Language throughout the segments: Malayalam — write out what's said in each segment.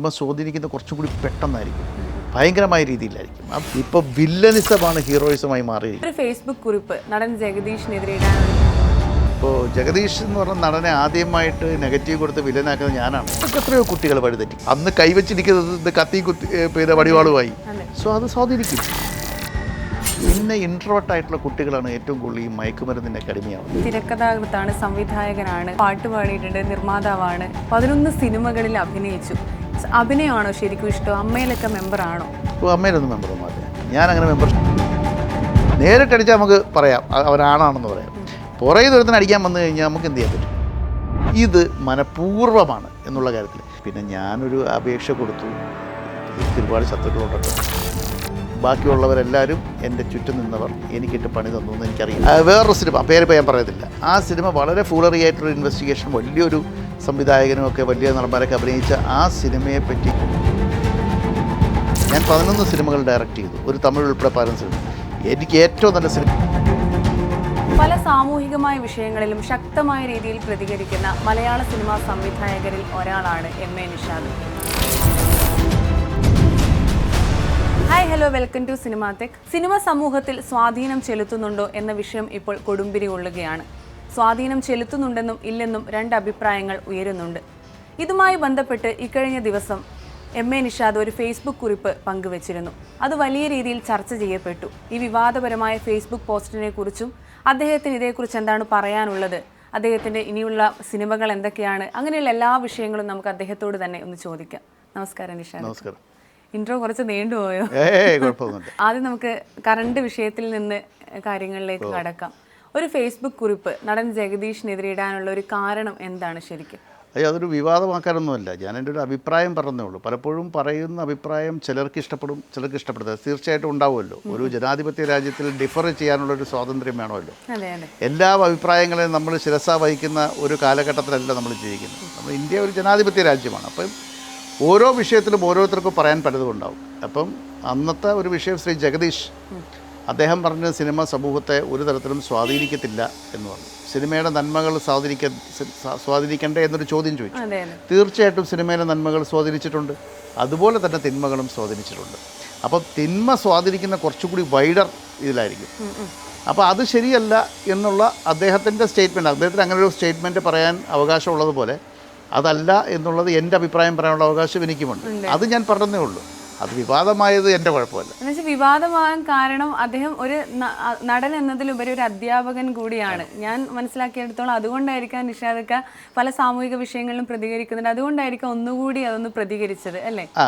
തിന്മ സ്വാധീനിക്കുന്ന കുറച്ചും കൂടി പെട്ടെന്നായിരിക്കും. ഭയങ്കരമായ രീതിയിലായിരിക്കും. ഇപ്പൊ ഇപ്പോൾ വില്ലനിസമാണ് ഹീറോയിസമായി മാറിയിരിക്കുന്നത്. ഒരു ഫേസ്ബുക്ക് കുറിപ്പ് നടൻ ജഗദീഷിനെതിരെ ഇപ്പോൾ ജഗദീഷ് എന്ന് പറഞ്ഞ നടനെ ആദ്യമായിട്ട് നെഗറ്റീവ് കൊടുത്ത് വില്ലനാക്കുന്നത് ഞാനാണ്. എത്രയോ കുട്ടികൾ വഴിതെറ്റി. അന്ന് കൈവച്ചിരിക്കുന്നത് കത്തി കുത്തി പെയ്ത പിന്നെ വടിവാളുമായി. സോ അത് സ്വാധീനിക്കും. പിന്നെ ഇൻട്രോട്ട് ആയിട്ടുള്ള കുട്ടികളാണ് ഏറ്റവും കൂടുതൽ ഈ മയക്കുമരുന്നിന്റെ കടിമയാവുന്നത് തിരക്കഥാകൃത്താണ് സംവിധായകനാണ് പാട്ട് പാടിയിട്ടുണ്ട് നിർമ്മാതാവാണ്. പതിനൊന്ന് സിനിമകളിൽ അഭിനയിച്ചു. അഭിനയമാണോ ശരിക്കും ഇഷ്ടം? അമ്മയിലൊക്കെ മെമ്പറാണോ അമ്മയിലൊന്നും മെമ്പർ മാറില്ല ഞാൻ അങ്ങനെ മെമ്പർ നേരിട്ടടിച്ചാൽ നമുക്ക് പറയാം. അവരാണാണെന്ന് പറയാം. പുറകെ ദൂരത്തിന് അടിക്കാൻ വന്നു കഴിഞ്ഞാൽ നമുക്ക് എന്ത് ചെയ്യാൻ പറ്റും? ഇത് മനഃപൂർവമാണ് എന്നുള്ള കാര്യത്തിൽ പിന്നെ ഞാനൊരു അപേക്ഷ കൊടുത്തു. ഒരുപാട് ശത്രുക്കളുണ്ടല്ലോ. ബാക്കിയുള്ളവരെല്ലാവരും എന്റെ ചുറ്റും നിന്നവർ എനിക്കിട്ട് പണി തന്നു എന്ന് എനിക്കറിയാം വേറൊരു സിനിമ പേര് ഇപ്പം ഞാൻ പറയത്തില്ല. ആ സിനിമ വളരെ ഫൂളറി ആയിട്ടുള്ള ഇൻവെസ്റ്റിഗേഷൻ വലിയൊരു സംവിധായകനും ഒക്കെ വലിയ നടന്മാരൊക്കെ അഭിനയിച്ച ആ സിനിമയെപ്പറ്റി ഞാൻ പതിനൊന്ന് സിനിമകൾ ഡയറക്റ്റ് ചെയ്തു. ഒരു തമിഴ് ഉൾപ്പെടെ പതിനൊന്ന് സിനിമ. എനിക്ക് ഏറ്റവും നല്ല സിനിമ പല സാമൂഹികമായ വിഷയങ്ങളിലും ശക്തമായ രീതിയിൽ പ്രതികരിക്കുന്ന മലയാള സിനിമാ സംവിധായകരിൽ ഒരാളാണ് M A Nishad. Hi hello welcome to സിനിമാതെക് cinema സമൂഹത്തിൽ സ്വാധീനം ചെലുത്തുന്നുണ്ടോ എന്ന വിഷയം ഇപ്പോൾ കൊടുമ്പിരി കൊള്ളുകയാണ്. സ്വാധീനം ചെലുത്തുന്നുണ്ടെന്നും ഇല്ലെന്നും രണ്ട് അഭിപ്രായങ്ങൾ ഉയരുന്നുണ്ട്. ഇതുമായി ബന്ധപ്പെട്ട് ഇക്കഴിഞ്ഞ ദിവസം എം എ നിഷാദ് ഒരു ഫേസ്ബുക്ക് കുറിപ്പ് പങ്കുവച്ചിരുന്നു. അത് വലിയ രീതിയിൽ ചർച്ച ചെയ്യപ്പെട്ടു. ഈ വിവാദപരമായ ഫേസ്ബുക്ക് പോസ്റ്റിനെ കുറിച്ചും അദ്ദേഹത്തിന് ഇതേക്കുറിച്ച് എന്താണ് പറയാനുള്ളത് അദ്ദേഹത്തിന്റെ ഇനിയുള്ള സിനിമകൾ എന്തൊക്കെയാണ് അങ്ങനെയുള്ള എല്ലാ വിഷയങ്ങളും നമുക്ക് അദ്ദേഹത്തോട് തന്നെ ഒന്ന് ചോദിക്കാം. നമസ്കാരം നിഷാദ്. നമസ്കാരം. ഇൻട്രോ കുറച്ച് നീണ്ടുപോയോ ആദ്യം നമുക്ക് കറണ്ട് വിഷയത്തിൽ നിന്ന് കാര്യങ്ങളിലേക്ക് കടക്കാം. ഒരു ഫേസ്ബുക്ക് കുറിപ്പ് നടൻ ജഗദീഷിനെതിരെ ഇടാനുള്ള ഒരു കാരണം എന്താണ് ശരിക്കും? അയ്യോ അതൊരു വിവാദമാക്കാനൊന്നുമല്ല. ഞാൻ എന്റെ ഒരു അഭിപ്രായം പറഞ്ഞേ ഉള്ളൂ. പലപ്പോഴും പറയുന്ന അഭിപ്രായം ചിലർക്ക് ഇഷ്ടപ്പെടും ചിലർക്ക് ഇഷ്ടപ്പെടില്ല തീർച്ചയായിട്ടും ഉണ്ടാവുമല്ലോ. ഒരു ജനാധിപത്യ രാജ്യത്തിൽ ഡിഫർ ചെയ്യാനുള്ള ഒരു സ്വാതന്ത്ര്യം വേണമല്ലോ. എല്ലാ അഭിപ്രായങ്ങളെയും നമ്മൾ ശിരസ വഹിക്കുന്ന ഒരു കാലഘട്ടത്തിലല്ല നമ്മൾ ജീവിക്കുന്നത്. നമ്മൾ ഇന്ത്യ ഒരു ജനാധിപത്യ രാജ്യമാണ്. അപ്പം ഓരോ വിഷയത്തിലും ഓരോരുത്തർക്കും പറയാൻ പലതും ഉണ്ടാവും. അപ്പം അന്നത്തെ ഒരു വിഷയം ശ്രീ ജഗദീഷ്. അദ്ദേഹം പറഞ്ഞ സിനിമ സമൂഹത്തെ ഒരു തരത്തിലും സ്വാധീനിക്കത്തില്ല എന്ന് പറഞ്ഞു. സിനിമയുടെ നന്മകൾ സ്വാധീനിക്ക സ്വാ- സ്വാധീനിക്കണ്ടേ എന്നൊരു ചോദ്യം ചോദിച്ചു. തീർച്ചയായിട്ടും സിനിമയിലെ നന്മകൾ സ്വാധീനിച്ചിട്ടുണ്ട്. അതുപോലെ തന്നെ തിന്മകളും സ്വാധീനിച്ചിട്ടുണ്ട്. അപ്പോൾ തിന്മ സ്വാധീനിക്കുന്ന കുറച്ചുകൂടി വൈഡർ ഇതിലായിരിക്കും. അപ്പോൾ അത് ശരിയല്ല എന്നുള്ള അദ്ദേഹത്തിന്റെ സ്റ്റേറ്റ്മെന്റ് അദ്ദേഹത്തിന് അങ്ങനെ ഒരു സ്റ്റേറ്റ്മെന്റ് പറയാൻ അവകാശമുള്ളതുപോലെ അതല്ല എന്നുള്ളത് എന്റെ അഭിപ്രായം പറയാനുള്ള അവകാശം എനിക്കുമുണ്ട്. അത് ഞാൻ പറഞ്ഞതേ ഉള്ളൂ. അത് വിവാദമായത് എന്റെ കുഴപ്പമല്ല. എന്നുവെച്ചാൽ വിവാദമാകാൻ കാരണം അദ്ദേഹം ഒരു നടൻ എന്നതിലുപരി ഒരു അധ്യാപകൻ കൂടിയാണ്. ഞാൻ മനസ്സിലാക്കിയെടുത്തോളം അതുകൊണ്ടായിരിക്കാം നിഷാദക്ക പല സാമൂഹിക വിഷയങ്ങളിലും പ്രതികരിക്കുന്നുണ്ട്. അതുകൊണ്ടായിരിക്കാം ഒന്നുകൂടി അതൊന്ന് പ്രതികരിച്ചത് അല്ലേ? ആ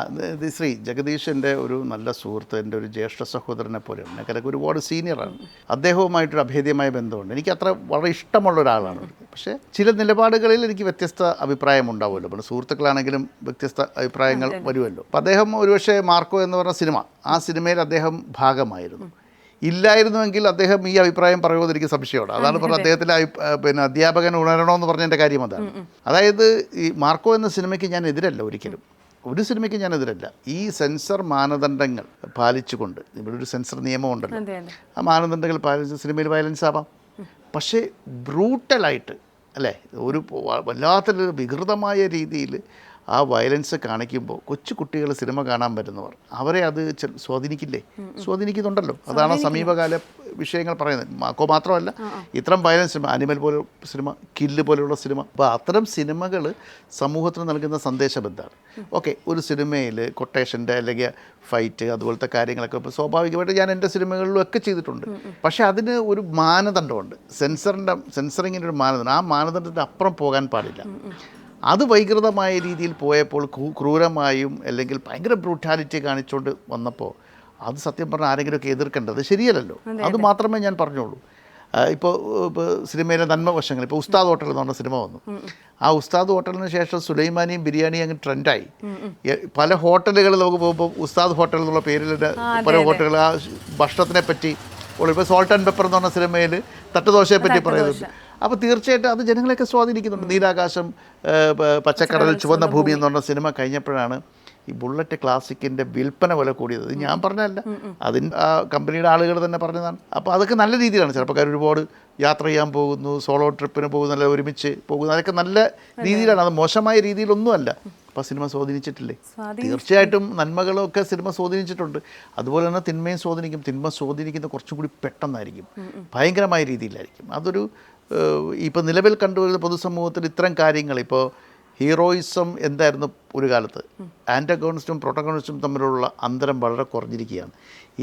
ശ്രീ ജഗദീഷ് എന്റെ ഒരു നല്ല സുഹൃത്ത് എന്റെ ഒരു ജ്യേഷ്ഠ സഹോദരനെ പോലെയാണ് എനിക്കതൊക്കെ ഒരുപാട് സീനിയറാണ് അദ്ദേഹവുമായിട്ടൊരു അഭേദ്യമായ ബന്ധമുണ്ട്. എനിക്ക് അത്ര വളരെ ഇഷ്ടമുള്ള ഒരാളാണ്. പക്ഷേ ചില നിലപാടുകളിൽ എനിക്ക് വ്യത്യസ്ത അഭിപ്രായം ഉണ്ടാവുമല്ലോ പിന്നെ സുഹൃത്തുക്കളാണെങ്കിലും വ്യത്യസ്ത അഭിപ്രായങ്ങൾ വരുമല്ലോ. അപ്പം അദ്ദേഹം ഒരുപക്ഷെ മാർക്കോ എന്ന് പറഞ്ഞ സിനിമ ആ സിനിമയിൽ അദ്ദേഹം ഭാഗമായിരുന്നു. ഇല്ലായിരുന്നുവെങ്കിൽ അദ്ദേഹം ഈ അഭിപ്രായം പറയുമെന്ന് എനിക്ക് സംശയമാണ്. അതാണ് പറഞ്ഞത് അദ്ദേഹത്തിന്റെ പിന്നെ അധ്യാപകൻ ഉണരണമെന്ന് പറഞ്ഞതിന്റെ കാര്യം അതാണ്. അതായത് ഈ മാർക്കോ എന്ന സിനിമയ്ക്ക് ഞാൻ എതിരല്ല ഒരിക്കലും. ഒരു സിനിമയ്ക്ക് ഞാൻ എതിരല്ല. ഈ സെൻസർ മാനദണ്ഡങ്ങൾ പാലിച്ചുകൊണ്ട് ഇവിടെ ഒരു സെൻസർ നിയമമുണ്ടല്ലോ. ആ മാനദണ്ഡങ്ങൾ പാലിച്ച് സിനിമയിൽ വയലൻസ് ആവാം. പക്ഷേ ബ്രൂട്ടലായിട്ട് അല്ലേ? ഒരു വല്ലാത്തൊരു വികൃതമായ രീതിയിൽ ആ വയലൻസ് കാണിക്കുമ്പോൾ കൊച്ചു കുട്ടികൾ സിനിമ കാണാൻ വരുന്നവർ അവരെ അത് സ്വാധീനിക്കില്ലേ? സ്വാധീനിക്കുന്നുണ്ടല്ലോ. അതാണ് സമീപകാല വിഷയങ്ങൾ പറയുന്നത്. മാക്കോ മാത്രമല്ല ഇത്തരം വയലൻസ് സിനിമ അനിമൽ പോലെ സിനിമ കില്ല് പോലെയുള്ള സിനിമ. അപ്പോൾ അത്തരം സിനിമകൾ സമൂഹത്തിന് നൽകുന്ന സന്ദേശം എന്താണ് ഓക്കെ ഒരു സിനിമയിൽ കൊട്ടേഷന്റെ അല്ലെങ്കിൽ ഫൈറ്റ് അതുപോലത്തെ കാര്യങ്ങളൊക്കെ ഇപ്പോൾ സ്വാഭാവികമായിട്ട് ഞാൻ എന്റെ സിനിമകളിലും ഒക്കെ ചെയ്തിട്ടുണ്ട് പക്ഷേ അതിന് ഒരു മാനദണ്ഡമുണ്ട്. സെൻസറിന്റെ സെൻസറിങ്ങിന്റെ ഒരു മാനദണ്ഡം. ആ മാനദണ്ഡത്തിന്റെ അപ്പുറം പോകാൻ പാടില്ല. അത് വൈകൃതമായ രീതിയിൽ പോയപ്പോൾ ക്രൂരമായും അല്ലെങ്കിൽ ഭയങ്കര ബ്രൂട്ടാലിറ്റി കാണിച്ചുകൊണ്ട് വന്നപ്പോൾ അത് സത്യം പറഞ്ഞാൽ ആരെങ്കിലുമൊക്കെ എതിർക്കേണ്ടത് ശരിയല്ലല്ലോ. അത് മാത്രമേ ഞാൻ പറഞ്ഞോളൂ ഇപ്പോൾ ഇപ്പോൾ സിനിമയിലെ നന്മ വശങ്ങൾ ഇപ്പോൾ ഉസ്താദ് ഹോട്ടൽ എന്ന് പറഞ്ഞ സിനിമ വന്നു. ആ ഉസ്താദ് ഹോട്ടലിന് ശേഷം സുലൈമാനിയും ബിരിയാണിയും അങ്ങ് ട്രെൻഡായി. പല ഹോട്ടലുകൾ നമുക്ക് പോകുമ്പോൾ ഉസ്താദ് ഹോട്ടൽ എന്നുള്ള പേരിൽ പല ഹോട്ടലുകൾ ആ ഭക്ഷണത്തിനെ പറ്റി ഇപ്പോൾ സോൾട്ട് ആൻഡ് പെപ്പർ എന്ന് പറഞ്ഞ സിനിമയിൽ തട്ടുദോശയെ പറ്റി പറയുന്നുണ്ട്. അപ്പോൾ തീർച്ചയായിട്ടും അത് ജനങ്ങളെയൊക്കെ സ്വാധീനിക്കുന്നുണ്ട്. നീലാകാശം പച്ചക്കടൽ ചുവന്ന ഭൂമി. എന്ന് പറഞ്ഞ സിനിമ കഴിഞ്ഞപ്പോഴാണ് ഈ ബുള്ളറ്റ് ക്ലാസിക്കിന്റെ വിൽപ്പന വില കൂടിയത്. ഞാൻ പറഞ്ഞതല്ല. അതിന്റെ ആ കമ്പനിയുടെ ആളുകൾ തന്നെ പറഞ്ഞതാണ്. അപ്പോൾ അതൊക്കെ നല്ല രീതിയിലാണ്. ചെറുപ്പക്കാർ ഒരുപാട് യാത്ര ചെയ്യാൻ പോകുന്നു സോളോ ട്രിപ്പിന് പോകുന്നു അല്ല ഒരുമിച്ച് പോകുന്നു. അതൊക്കെ നല്ല രീതിയിലാണ്. അത് മോശമായ രീതിയിലൊന്നുമല്ല. അപ്പോൾ സിനിമ സ്വാധീനിച്ചിട്ടില്ലേ? സ്വാധീനം തീർച്ചയായിട്ടും നന്മകളൊക്കെ സിനിമ സ്വാധീനിച്ചിട്ടുണ്ട്. അതുപോലെ തന്നെ തിന്മയും സ്വാധീനിക്കും. തിന്മ സ്വാധീനിക്കുന്ന കുറച്ചും കൂടി പെട്ടെന്നായിരിക്കും. ഭയങ്കരമായ രീതിയിലായിരിക്കും. അതൊരു ഇപ്പോൾ നിലവിൽ കണ്ടുവരുന്ന പൊതുസമൂഹത്തിൽ ഇത്തരം കാര്യങ്ങൾ ഇപ്പോൾ ഹീറോയിസം എന്തായിരുന്നു? ഒരു കാലത്ത് ആന്റഗോണിസ്റ്റും പ്രൊട്ടഗോണിസ്റ്റും തമ്മിലുള്ള അന്തരം വളരെ കുറഞ്ഞിരിക്കുകയാണ്.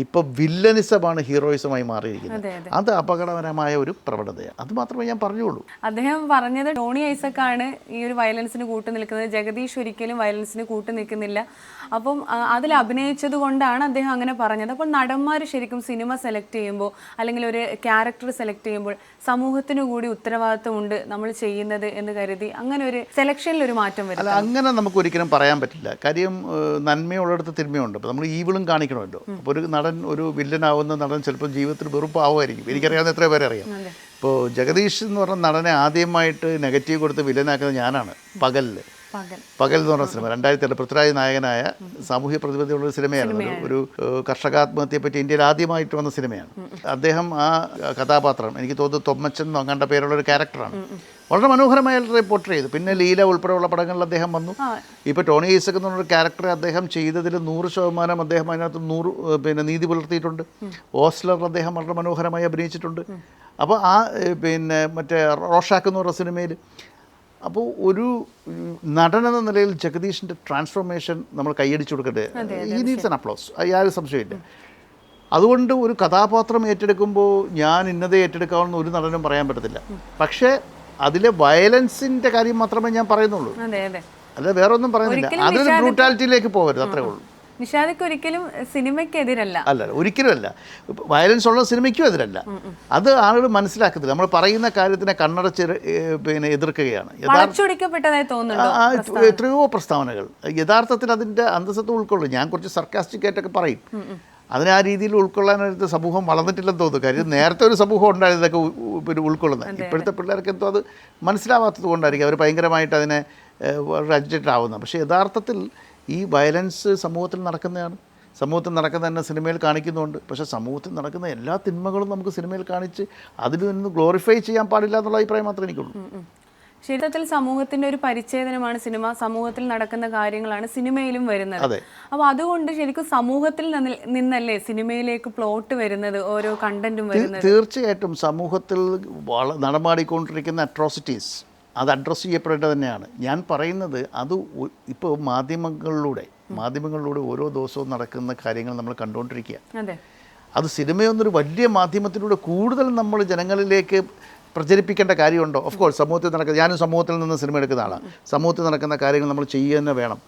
ഇപ്പോൾ വില്ലനിസമാണ് ഹീറോയിസമായി മാറിയിരിക്കുന്നത്. അതെ അപകടകരമായ ഒരു പ്രവണതയാണ്. അത് മാത്രമേ ഞാൻ പറഞ്ഞുള്ളൂ. അദ്ദേഹം പറഞ്ഞത് ടോണി ഐസക്കാണ് ഈ ഒരു വയലൻസിന് കൂട്ടു നിൽക്കുന്നത്. ജഗദീഷ് ഒരിക്കലും വയലൻസിന് കൂട്ടു നിൽക്കുന്നില്ല. അപ്പം അതിൽ അഭിനയിച്ചത് കൊണ്ടാണ് അദ്ദേഹം അങ്ങനെ പറഞ്ഞത്. അപ്പോൾ നടന്മാർ ശരിക്കും സിനിമ സെലക്ട് ചെയ്യുമ്പോൾ അല്ലെങ്കിൽ ഒരു ക്യാരക്ടർ സെലക്ട് ചെയ്യുമ്പോൾ സമൂഹത്തിനു കൂടി ഉത്തരവാദിത്വമുണ്ട് നമ്മൾ ചെയ്യുന്നത് എന്ന് കരുതി അങ്ങനെ ഒരു സെലക്ഷനിൽ ഒരു മാറ്റം വരും അങ്ങനെ നമുക്ക് ഒരിക്കലും പറയാൻ പറ്റില്ല. കാര്യം നന്മയുള്ളിടത്ത് തിന്മയുണ്ട്. അപ്പോൾ നമ്മൾ ഈവിളും കാണിക്കണമല്ലോ. അപ്പോൾ ഒരു നടൻ ഒരു വില്ലനാവുന്ന നടൻ ചിലപ്പോൾ ജീവിതത്തിൽ വെറുപ്പാവുമായിരിക്കും. എനിക്കറിയാവുന്ന എത്ര പേരെ അറിയാം. ഇപ്പോൾ ജഗദീഷ് എന്ന് പറഞ്ഞ നടനെ ആദ്യമായിട്ട് നെഗറ്റീവ് കൊടുത്ത് വില്ലനാക്കുന്നത് ഞാനാണ്. പകലിൽ പകൽ. എന്ന് പറഞ്ഞ സിനിമ. രണ്ടായിരത്തി ഏഴ് പൃഥ്വിരാജ് നായകനായ സാമൂഹ്യ പ്രതിബദ്ധതയുള്ള ഒരു സിനിമയാണ്. ഒരു കർഷകാത്മഹത്യയെ പറ്റി ഇന്ത്യയിൽ ആദ്യമായിട്ട് വന്ന സിനിമയാണ്. അദ്ദേഹം ആ കഥാപാത്രം എനിക്ക് തോന്നുന്നു തൊമ്മച്ചൻ എന്നോ അങ്ങണ്ട പേരുള്ള ഒരു ക്യാരക്ടറാണ്. വളരെ മനോഹരമായിട്ട് റിപ്പോർട്ട് ചെയ്തു. പിന്നെ ലീല ഉൾപ്പെടെയുള്ള പടങ്ങളിൽ അദ്ദേഹം വന്നു. ഇപ്പോൾ ടോണി ഈസക് എന്നുള്ള ക്യാരക്ടർ അദ്ദേഹം ചെയ്തതിൽ നൂറ് ശതമാനം അദ്ദേഹം അതിനകത്ത് നൂറ് പിന്നെ നീതി പുലർത്തിയിട്ടുണ്ട്. ഓസ്ലർ അദ്ദേഹം വളരെ മനോഹരമായി അഭിനയിച്ചിട്ടുണ്ട്. അപ്പോൾ ആ പിന്നെ മറ്റേ റോഷാക്ക് എന്ന് പറഞ്ഞ സിനിമയിൽ അപ്പോൾ ഒരു നടൻ എന്ന നിലയിൽ ജഗദീഷിന്റെ ട്രാൻസ്ഫോർമേഷൻ നമ്മൾ കൈയടിച്ചു കൊടുക്കട്ടെ. ഈ നീഡ്സ് ആൻ അപ്ലോസ് യാതൊരു സംശയമില്ല. അതുകൊണ്ട് ഒരു കഥാപാത്രം ഏറ്റെടുക്കുമ്പോൾ ഞാൻ ഇന്നതേ ഏറ്റെടുക്കാവുന്ന ഒരു നടനും പറയാൻ പറ്റത്തില്ല. പക്ഷേ അതിലെ വയലൻസിന്റെ കാര്യം മാത്രമേ ഞാൻ പറയുന്നുള്ളൂ. അല്ല വേറെ ഒന്നും പറയുന്നില്ല. അതൊരു ബ്രൂട്ടാലിറ്റിയിലേക്ക് പോകരുത് അത്രേ ഉള്ളൂ. നിഷാദക്ക് ഒരിക്കലും സിനിമയ്ക്കെതിരല്ല. അല്ല അല്ല, ഒരിക്കലും അല്ല വയലൻസ് ഉള്ള സിനിമയ്ക്കും എതിരല്ല. അത് ആളുകൾ മനസ്സിലാക്കത്തില്ല. നമ്മൾ പറയുന്ന കാര്യത്തിനെ കണ്ണടച്ച് പിന്നെ എതിർക്കുകയാണ്. എത്രയോ പ്രസ്താവനകൾ. യഥാർത്ഥത്തിൽ അതിന്റെ അന്തസ്സത്ത് ഉൾക്കൊള്ളും. ഞാൻ കുറച്ച് സർക്കാസ്റ്റിക് ആയിട്ടൊക്കെ പറയും. അതിന് ആ രീതിയിൽ ഉൾക്കൊള്ളാനായിട്ട് സമൂഹം വളർന്നിട്ടില്ലെന്ന് തോന്നുന്നു. കാര്യം നേരത്തെ ഒരു സമൂഹം ഉണ്ടായിരുന്നു ഇതൊക്കെ പിന്നെ ഉൾക്കൊള്ളുന്നത്. ഇപ്പോഴത്തെ പിള്ളേർക്ക് എന്തോ അത് മനസ്സിലാവാത്തത് കൊണ്ടായിരിക്കും. അവർ ഭയങ്കരമായിട്ട് അതിനെ വളരെ ആവുന്നത്. പക്ഷേ യഥാർത്ഥത്തിൽ ഈ വയലൻസ് സമൂഹത്തിൽ നടക്കുന്നതാണ്. സമൂഹത്തിൽ നടക്കുന്ന തന്നെ സിനിമയിൽ കാണിക്കുന്നുണ്ട്. പക്ഷേ സമൂഹത്തിൽ നടക്കുന്ന എല്ലാ തിന്മകളും നമുക്ക് സിനിമയിൽ കാണിച്ച് അതിൽ നിന്ന് ഗ്ലോറിഫൈ ചെയ്യാൻ പാടില്ല എന്നുള്ള അഭിപ്രായം മാത്രമേ എനിക്കുള്ളൂ. ശരീരത്തിൽ സമൂഹത്തിന്റെ ഒരു പരിച്ഛേദനമാണ് സിനിമ സമൂഹത്തിൽ നടക്കുന്ന കാര്യങ്ങളാണ് സിനിമയിലും വരുന്നത്. അപ്പൊ അതുകൊണ്ട് ശരിക്കും സമൂഹത്തിൽ നിന്നല്ലേ സിനിമയിലേക്ക് പ്ലോട്ട് വരുന്നത് ഓരോ കണ്ടന്റും വരുന്നത്? തീർച്ചയായിട്ടും സമൂഹത്തിൽ നടമാടിക്കൊണ്ടിരിക്കുന്ന അട്രോസിറ്റീസ് അത് അഡ്രസ് ചെയ്യപ്പെടേണ്ടത് തന്നെയാണ്. ഞാൻ പറയുന്നത് അത് ഇപ്പോൾ മാധ്യമങ്ങളിലൂടെ മാധ്യമങ്ങളിലൂടെ ഓരോ ദിവസവും നടക്കുന്ന കാര്യങ്ങൾ നമ്മൾ കണ്ടുകൊണ്ടിരിക്കുക അതെ. അത് സിനിമയൊന്നൊരു വലിയ മാധ്യമത്തിലൂടെ കൂടുതൽ നമ്മൾ ജനങ്ങളിലേക്ക് പ്രചരിപ്പിക്കേണ്ട കാര്യമുണ്ടോ? ഓഫ് കോഴ്സ് സമൂഹത്തിൽ നടക്കുന്ന ഞാനും സമൂഹത്തിൽ നിന്ന് സിനിമ എടുക്കുന്ന ആളാണ് സമൂഹത്തിൽ നടക്കുന്ന കാര്യങ്ങൾ നമ്മൾ ചെയ്യുക തന്നെ വേണം.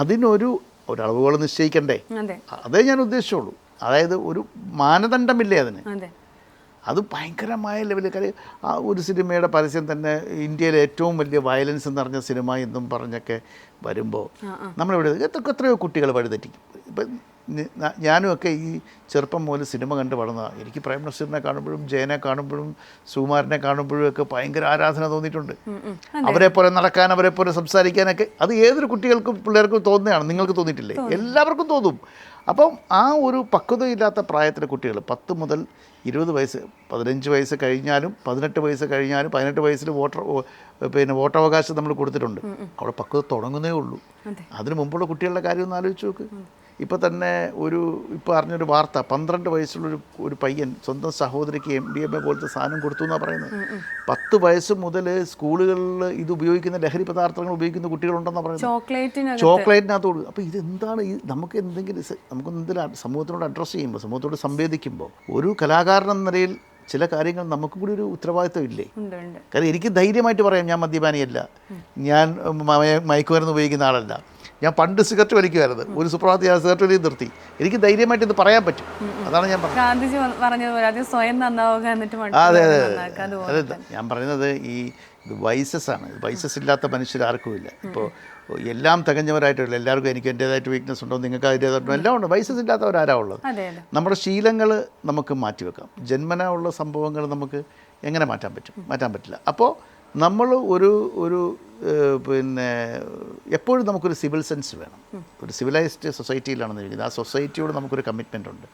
അതിനൊരു ഒരളവുകൾ നിശ്ചയിക്കണ്ടേ? അതെ. ഞാൻ ഉദ്ദേശിച്ചുള്ളൂ. അതായത് ഒരു മാനദണ്ഡമില്ലേ അതിന്? അതെ. ഭയങ്കരമായ ലെവലിൽ കാര്യം ആ ഒരു സിനിമയുടെ പരസ്യം തന്നെ ഇന്ത്യയിലെ ഏറ്റവും വലിയ വയലൻസ് നിറഞ്ഞ സിനിമ എന്നും പറഞ്ഞൊക്കെ വരുമ്പോൾ നമ്മളിവിടെ എത്ര എത്രയോ കുട്ടികൾ വഴിതെറ്റിക്കും. ഇപ്പം ഞാനുമൊക്കെ ഈ ചെറുപ്പം മുതൽ സിനിമ കണ്ട് വളർന്നതാണ് എനിക്ക് പ്രേം നസീറിനെ കാണുമ്പോഴും ജയനെ കാണുമ്പോഴും സുകുമാരനെ കാണുമ്പോഴും ഒക്കെ ഭയങ്കര ആരാധന തോന്നിയിട്ടുണ്ട്. അവരെ പോലെ നടക്കാൻ അവരെ പോലെ സംസാരിക്കാനൊക്കെ അത് ഏതൊരു കുട്ടികൾക്കും പിള്ളേർക്കും തോന്നുന്നതാണ്. നിങ്ങൾക്ക് തോന്നിയിട്ടില്ലേ? എല്ലാവർക്കും തോന്നും. അപ്പം ആ ഒരു പക്വതയില്ലാത്ത പ്രായത്തിലെ കുട്ടികൾ പത്ത് മുതൽ ഇരുപത് വയസ്സ് പതിനഞ്ച് വയസ്സ് കഴിഞ്ഞാലും പതിനെട്ട് വയസ്സ് കഴിഞ്ഞാലും പതിനെട്ട് വയസ്സിൽ വോട്ടർ പിന്നെ വോട്ടവകാശം നമ്മൾ കൊടുത്തിട്ടുണ്ട്. അവിടെ പക്വത തുടങ്ങുന്നേ ഉള്ളൂ. അതെ. അതിന് മുമ്പുള്ള കുട്ടികളുടെ കാര്യം ഒന്ന് ആലോചിച്ച് നോക്ക്. ഇപ്പോൾ തന്നെ ഒരു ഇപ്പോൾ അറിഞ്ഞൊരു വാർത്ത പന്ത്രണ്ട് വയസ്സുള്ളൊരു ഒരു പയ്യൻ സ്വന്തം സഹോദരിക്ക് എം ഡി എം എ പോലത്തെ സാധനം കൊടുത്തു എന്നാണ് പറയുന്നത്. പത്ത് വയസ്സ് മുതൽ സ്കൂളുകളിൽ ഇത് ഉപയോഗിക്കുന്ന ലഹരി പദാർത്ഥങ്ങൾ ഉപയോഗിക്കുന്ന കുട്ടികളുണ്ടെന്നാണ് പറയുന്നത്. ചോക്ലേറ്റിന് ചോക്ലേറ്റിനകത്തോട് അപ്പോൾ ഇതെന്താണ് ഈ നമുക്ക് എന്തെങ്കിലും നമുക്ക് എന്തെങ്കിലും സമൂഹത്തിനോട് അഡ്രസ്സ് ചെയ്യുമ്പോൾ സമൂഹത്തോട് സംവേദിക്കുമ്പോൾ ഒരു കലാകാരൻ എന്ന നിലയിൽ ചില കാര്യങ്ങൾ നമുക്ക് കൂടി ഒരു ഉത്തരവാദിത്വം ഇല്ലേ? കാരണം എനിക്ക് ധൈര്യമായിട്ട് പറയാം ഞാൻ മദ്യപാനിയല്ല. ഞാൻ മയ- മയക്കുമരുന്ന് ഉപയോഗിക്കുന്ന ആളല്ല. ഞാൻ പണ്ട് സിഗരറ്റ് വലിക്കുമായിരുന്നു. ഒരു സുപ്രഭാതത്തിൽ ഞാൻ സിഗരറ്റ് വലിയ നിർത്തി. എനിക്ക് ധൈര്യമായിട്ട് ഇത് പറയാൻ പറ്റും. അതാണ് ഞാൻ പറഞ്ഞത്. ഗാന്ധിജി പറഞ്ഞതുപോലെ സ്വയം നന്നാവുക എന്നിട്ട് അതെ അതെ ഞാൻ പറയുന്നത് ഈ ഇത് വൈസസ് ആണ്. വൈസസ് ഇല്ലാത്ത മനുഷ്യർ ആർക്കുമില്ല ഇപ്പോൾ എല്ലാം തികഞ്ഞവരായിട്ടുള്ള എല്ലാവർക്കും എനിക്ക് എന്റേതായിട്ട് വീക്ക്നെസ് ഉണ്ടോ? നിങ്ങൾക്ക് അതിന്റേതായിട്ടുണ്ടോ എല്ലാം ഉണ്ട്. വൈസസ് ഇല്ലാത്തവരാരാ ഉള്ളത്? നമ്മുടെ ശീലങ്ങൾ നമുക്ക് മാറ്റിവെക്കാം. ജന്മന ഉള്ള സംഭവങ്ങൾ നമുക്ക് എങ്ങനെ മാറ്റാൻ പറ്റും? മാറ്റാൻ പറ്റില്ല. അപ്പോൾ നമ്മൾ ഒരു ഒരു പിന്നെ എപ്പോഴും നമുക്കൊരു സിവിൽ സെൻസ് വേണം. ഒരു സിവിലൈസ്ഡ് സൊസൈറ്റിയിലാണെന്ന് ഇരിക്കുന്നത്. ആ സൊസൈറ്റിയോട് നമുക്കൊരു കമ്മിറ്റ്മെന്റ് ഉണ്ട്.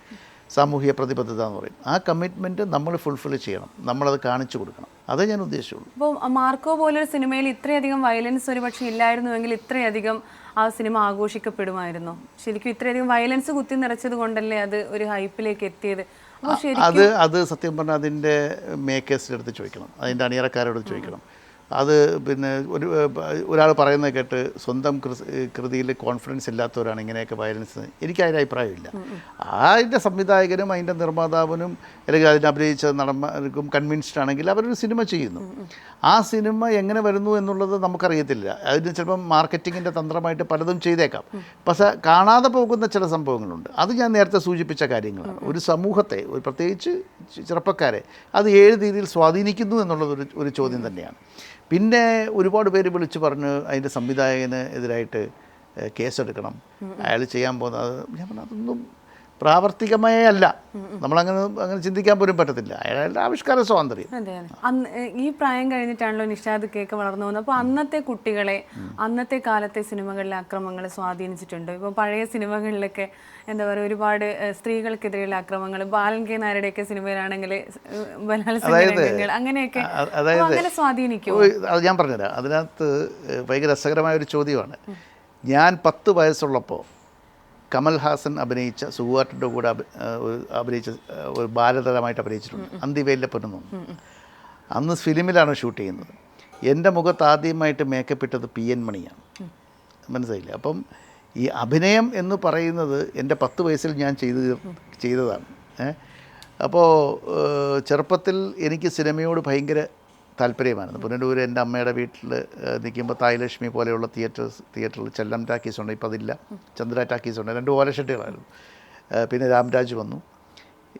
സാമൂഹിക പ്രതിബദ്ധത എന്ന് പറയും. ആ കമ്മിറ്റ്മെന്റ് നമ്മൾ ഫുൾഫിൽ ചെയ്യണം. നമ്മളത് കാണിച്ചു കൊടുക്കണം. അതേ ഞാൻ ഉദ്ദേശിച്ചുള്ളൂ. അപ്പോൾ മാർക്കോ പോലൊരു സിനിമയിൽ ഇത്രയധികം വയലൻസ് ഒരു പക്ഷേ ഇല്ലായിരുന്നുവെങ്കിൽ ഇത്രയധികം ആ സിനിമ ആഘോഷിക്കപ്പെടുമായിരുന്നോ. ശരിക്കും ഇത്രയധികം വയലൻസ് കുത്തി നിറച്ചത് കൊണ്ടല്ലേ അത് ഒരു ഹൈപ്പിലേക്ക് എത്തിയത്? അത് അത് സത്യം പറഞ്ഞാൽ അതിന്റെ മേക്കേഴ്സിന്റെ അടുത്ത് ചോദിക്കണം. അതിന്റെ അണിയറക്കാരോട് ചോദിക്കണം. അത് പിന്നെ ഒരു ഒരാൾ പറയുന്നത് കേട്ട് സ്വന്തം കൃതിയിൽ കോൺഫിഡൻസ് ഇല്ലാത്തവരാണ് ഇങ്ങനെയൊക്കെ വയലൻസ് എനിക്ക് അതിന്റെ അഭിപ്രായമില്ല. അതിന്റെ സംവിധായകനും അതിന്റെ നിർമ്മാതാവിനും അല്ലെങ്കിൽ അതിനെ അഭിനയിച്ച നടന്മാർക്കും കൺവിൻസ്ഡ് ആണെങ്കിൽ അവരൊരു സിനിമ ചെയ്യുന്നു. ആ സിനിമ എങ്ങനെ വരുന്നു എന്നുള്ളത് നമുക്കറിയത്തില്ല. അതിന് ചിലപ്പം മാർക്കറ്റിങ്ങിന്റെ തന്ത്രമായിട്ട് പലതും ചെയ്തേക്കാം. പക്ഷേ കാണാതെ പോകുന്ന ചില സംഭവങ്ങളുണ്ട്. അത് ഞാൻ നേരത്തെ സൂചിപ്പിച്ച കാര്യങ്ങളാണ്. ഒരു സമൂഹത്തെ ഒരു പ്രത്യേകിച്ച് ചെറുപ്പക്കാരെ അത് ഏത് രീതിയിൽ സ്വാധീനിക്കുന്നു എന്നുള്ളത് ഒരു ഒരു ചോദ്യം തന്നെയാണ്. പിന്നെ ഒരുപാട് പേര് വിളിച്ച് പറഞ്ഞ് അതിന്റെ സംവിധായകന് എതിരായിട്ട് കേസെടുക്കണം. അയാൾ ചെയ്യാൻ പോകുന്നത്. ഞാൻ പറഞ്ഞു അതൊന്നും പ്രാവർത്തികമേ അല്ല. നമ്മളങ്ങനെ അങ്ങനെ ചിന്തിക്കാൻ പോലും പറ്റത്തില്ല. അയാളുടെ ആവിഷ്കാര സ്വാതന്ത്ര്യം. ഈ പ്രായം കഴിഞ്ഞിട്ടാണല്ലോ നിഷാദ് കേക്ക് വളർന്നു പോകുന്നത് അപ്പോൾ അന്നത്തെ കുട്ടികളെ അന്നത്തെ കാലത്തെ സിനിമകളിലെ അക്രമങ്ങൾ സ്വാധീനിച്ചിട്ടുണ്ട്. ഇപ്പോൾ പഴയ സിനിമകളിലൊക്കെ എന്താ പറയുക ഒരുപാട് സ്ത്രീകൾക്കെതിരെയുള്ള അക്രമങ്ങൾ ബാലൻ കെ നായരുടെയൊക്കെ സിനിമയിലാണെങ്കിൽ അങ്ങനെയൊക്കെ അങ്ങനെ സ്വാധീനിക്കും അത് ഞാൻ പറഞ്ഞുതരാം. അതിനകത്ത് ഭയങ്കര രസകരമായ ഒരു ചോദ്യമാണ് ഞാൻ പത്ത് വയസ്സുള്ളപ്പോൾ കമൽഹാസൻ അഭിനയിച്ച സുഖുവാട്ടിന്റെ കൂടെ അഭിനയിച്ച ഒരു ബാലതരമായിട്ട് അഭിനയിച്ചിട്ടുണ്ട്. അന്തിവേലിലെ പെണ്ണു അന്ന് ഫിലിമിലാണ് ഷൂട്ട് ചെയ്യുന്നത്. എന്റെ മുഖത്ത് ആദ്യമായിട്ട് മേക്കപ്പ് ഇട്ടത് പി എൻ മണിയാണ്. മനസ്സിലായില്ല? അപ്പം ഈ അഭിനയം എന്ന് പറയുന്നത് എന്റെ പത്ത് വയസ്സിൽ ഞാൻ ചെയ്ത് ചെയ്തതാണ്. അപ്പോൾ ചെറുപ്പത്തിൽ എനിക്ക് സിനിമയോട് ഭയങ്കര താല്പര്യമായിരുന്നു. പുനലൂർ എന്റെ അമ്മയുടെ വീട്ടിൽ നിൽക്കുമ്പോൾ തായലക്ഷ്മി പോലെയുള്ള തിയേറ്റേഴ്സ് തിയേറ്ററിൽ ചെല്ലം ടാക്കീസ് ഉണ്ട്. ഇപ്പോൾ അതില്ല. ചന്ദ്ര ടാക്കീസ് ഉണ്ട്. രണ്ട് ഓല ഷെഡുകളായിരുന്നു. പിന്നെ രാംരാജ് വന്നു.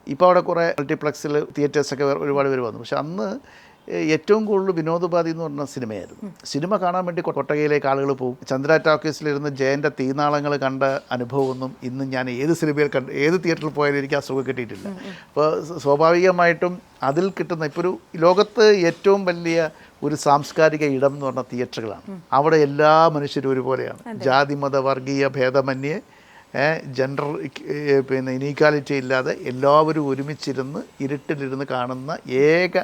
ഇപ്പോൾ അവിടെ കുറേ മൾട്ടിപ്ലക്സിൽ തിയേറ്റേഴ്സൊക്കെ ഒരുപാട് പേര് വന്നു. പക്ഷെ അന്ന് ഏറ്റവും കൂടുതൽ വിനോദോപാധി എന്ന് പറഞ്ഞ സിനിമയായിരുന്നു. സിനിമ കാണാൻ വേണ്ടി കൊട്ടകയിലേക്ക് ആളുകൾ പോകും. ചന്ദ്ര ടാക്കീസിലിരുന്ന് ജയന്റെ തീനാളങ്ങൾ കണ്ട അനുഭവമൊന്നും ഇന്ന് ഞാൻ ഏത് സിനിമയിൽ കണ്ട് ഏത് തിയേറ്ററിൽ പോയാലും എനിക്ക് ആ സുഖം കിട്ടിയിട്ടില്ല. അപ്പോൾ സ്വാഭാവികമായിട്ടും അതിൽ കിട്ടുന്ന ഇപ്പോൾ ഒരു ലോകത്ത് ഏറ്റവും വലിയ ഒരു സാംസ്കാരിക ഇടം എന്ന് പറഞ്ഞ തിയേറ്ററുകളാണ്. അവിടെ എല്ലാ മനുഷ്യരും ഒരുപോലെയാണ്. ജാതി മത വർഗീയ ഭേദമന്യേ ജെൻഡർ പിന്നെ ഇനീക്വാലിറ്റി ഇല്ലാതെ എല്ലാവരും ഒരുമിച്ചിരുന്ന് ഇരുട്ടിലിരുന്ന് കാണുന്ന ഏക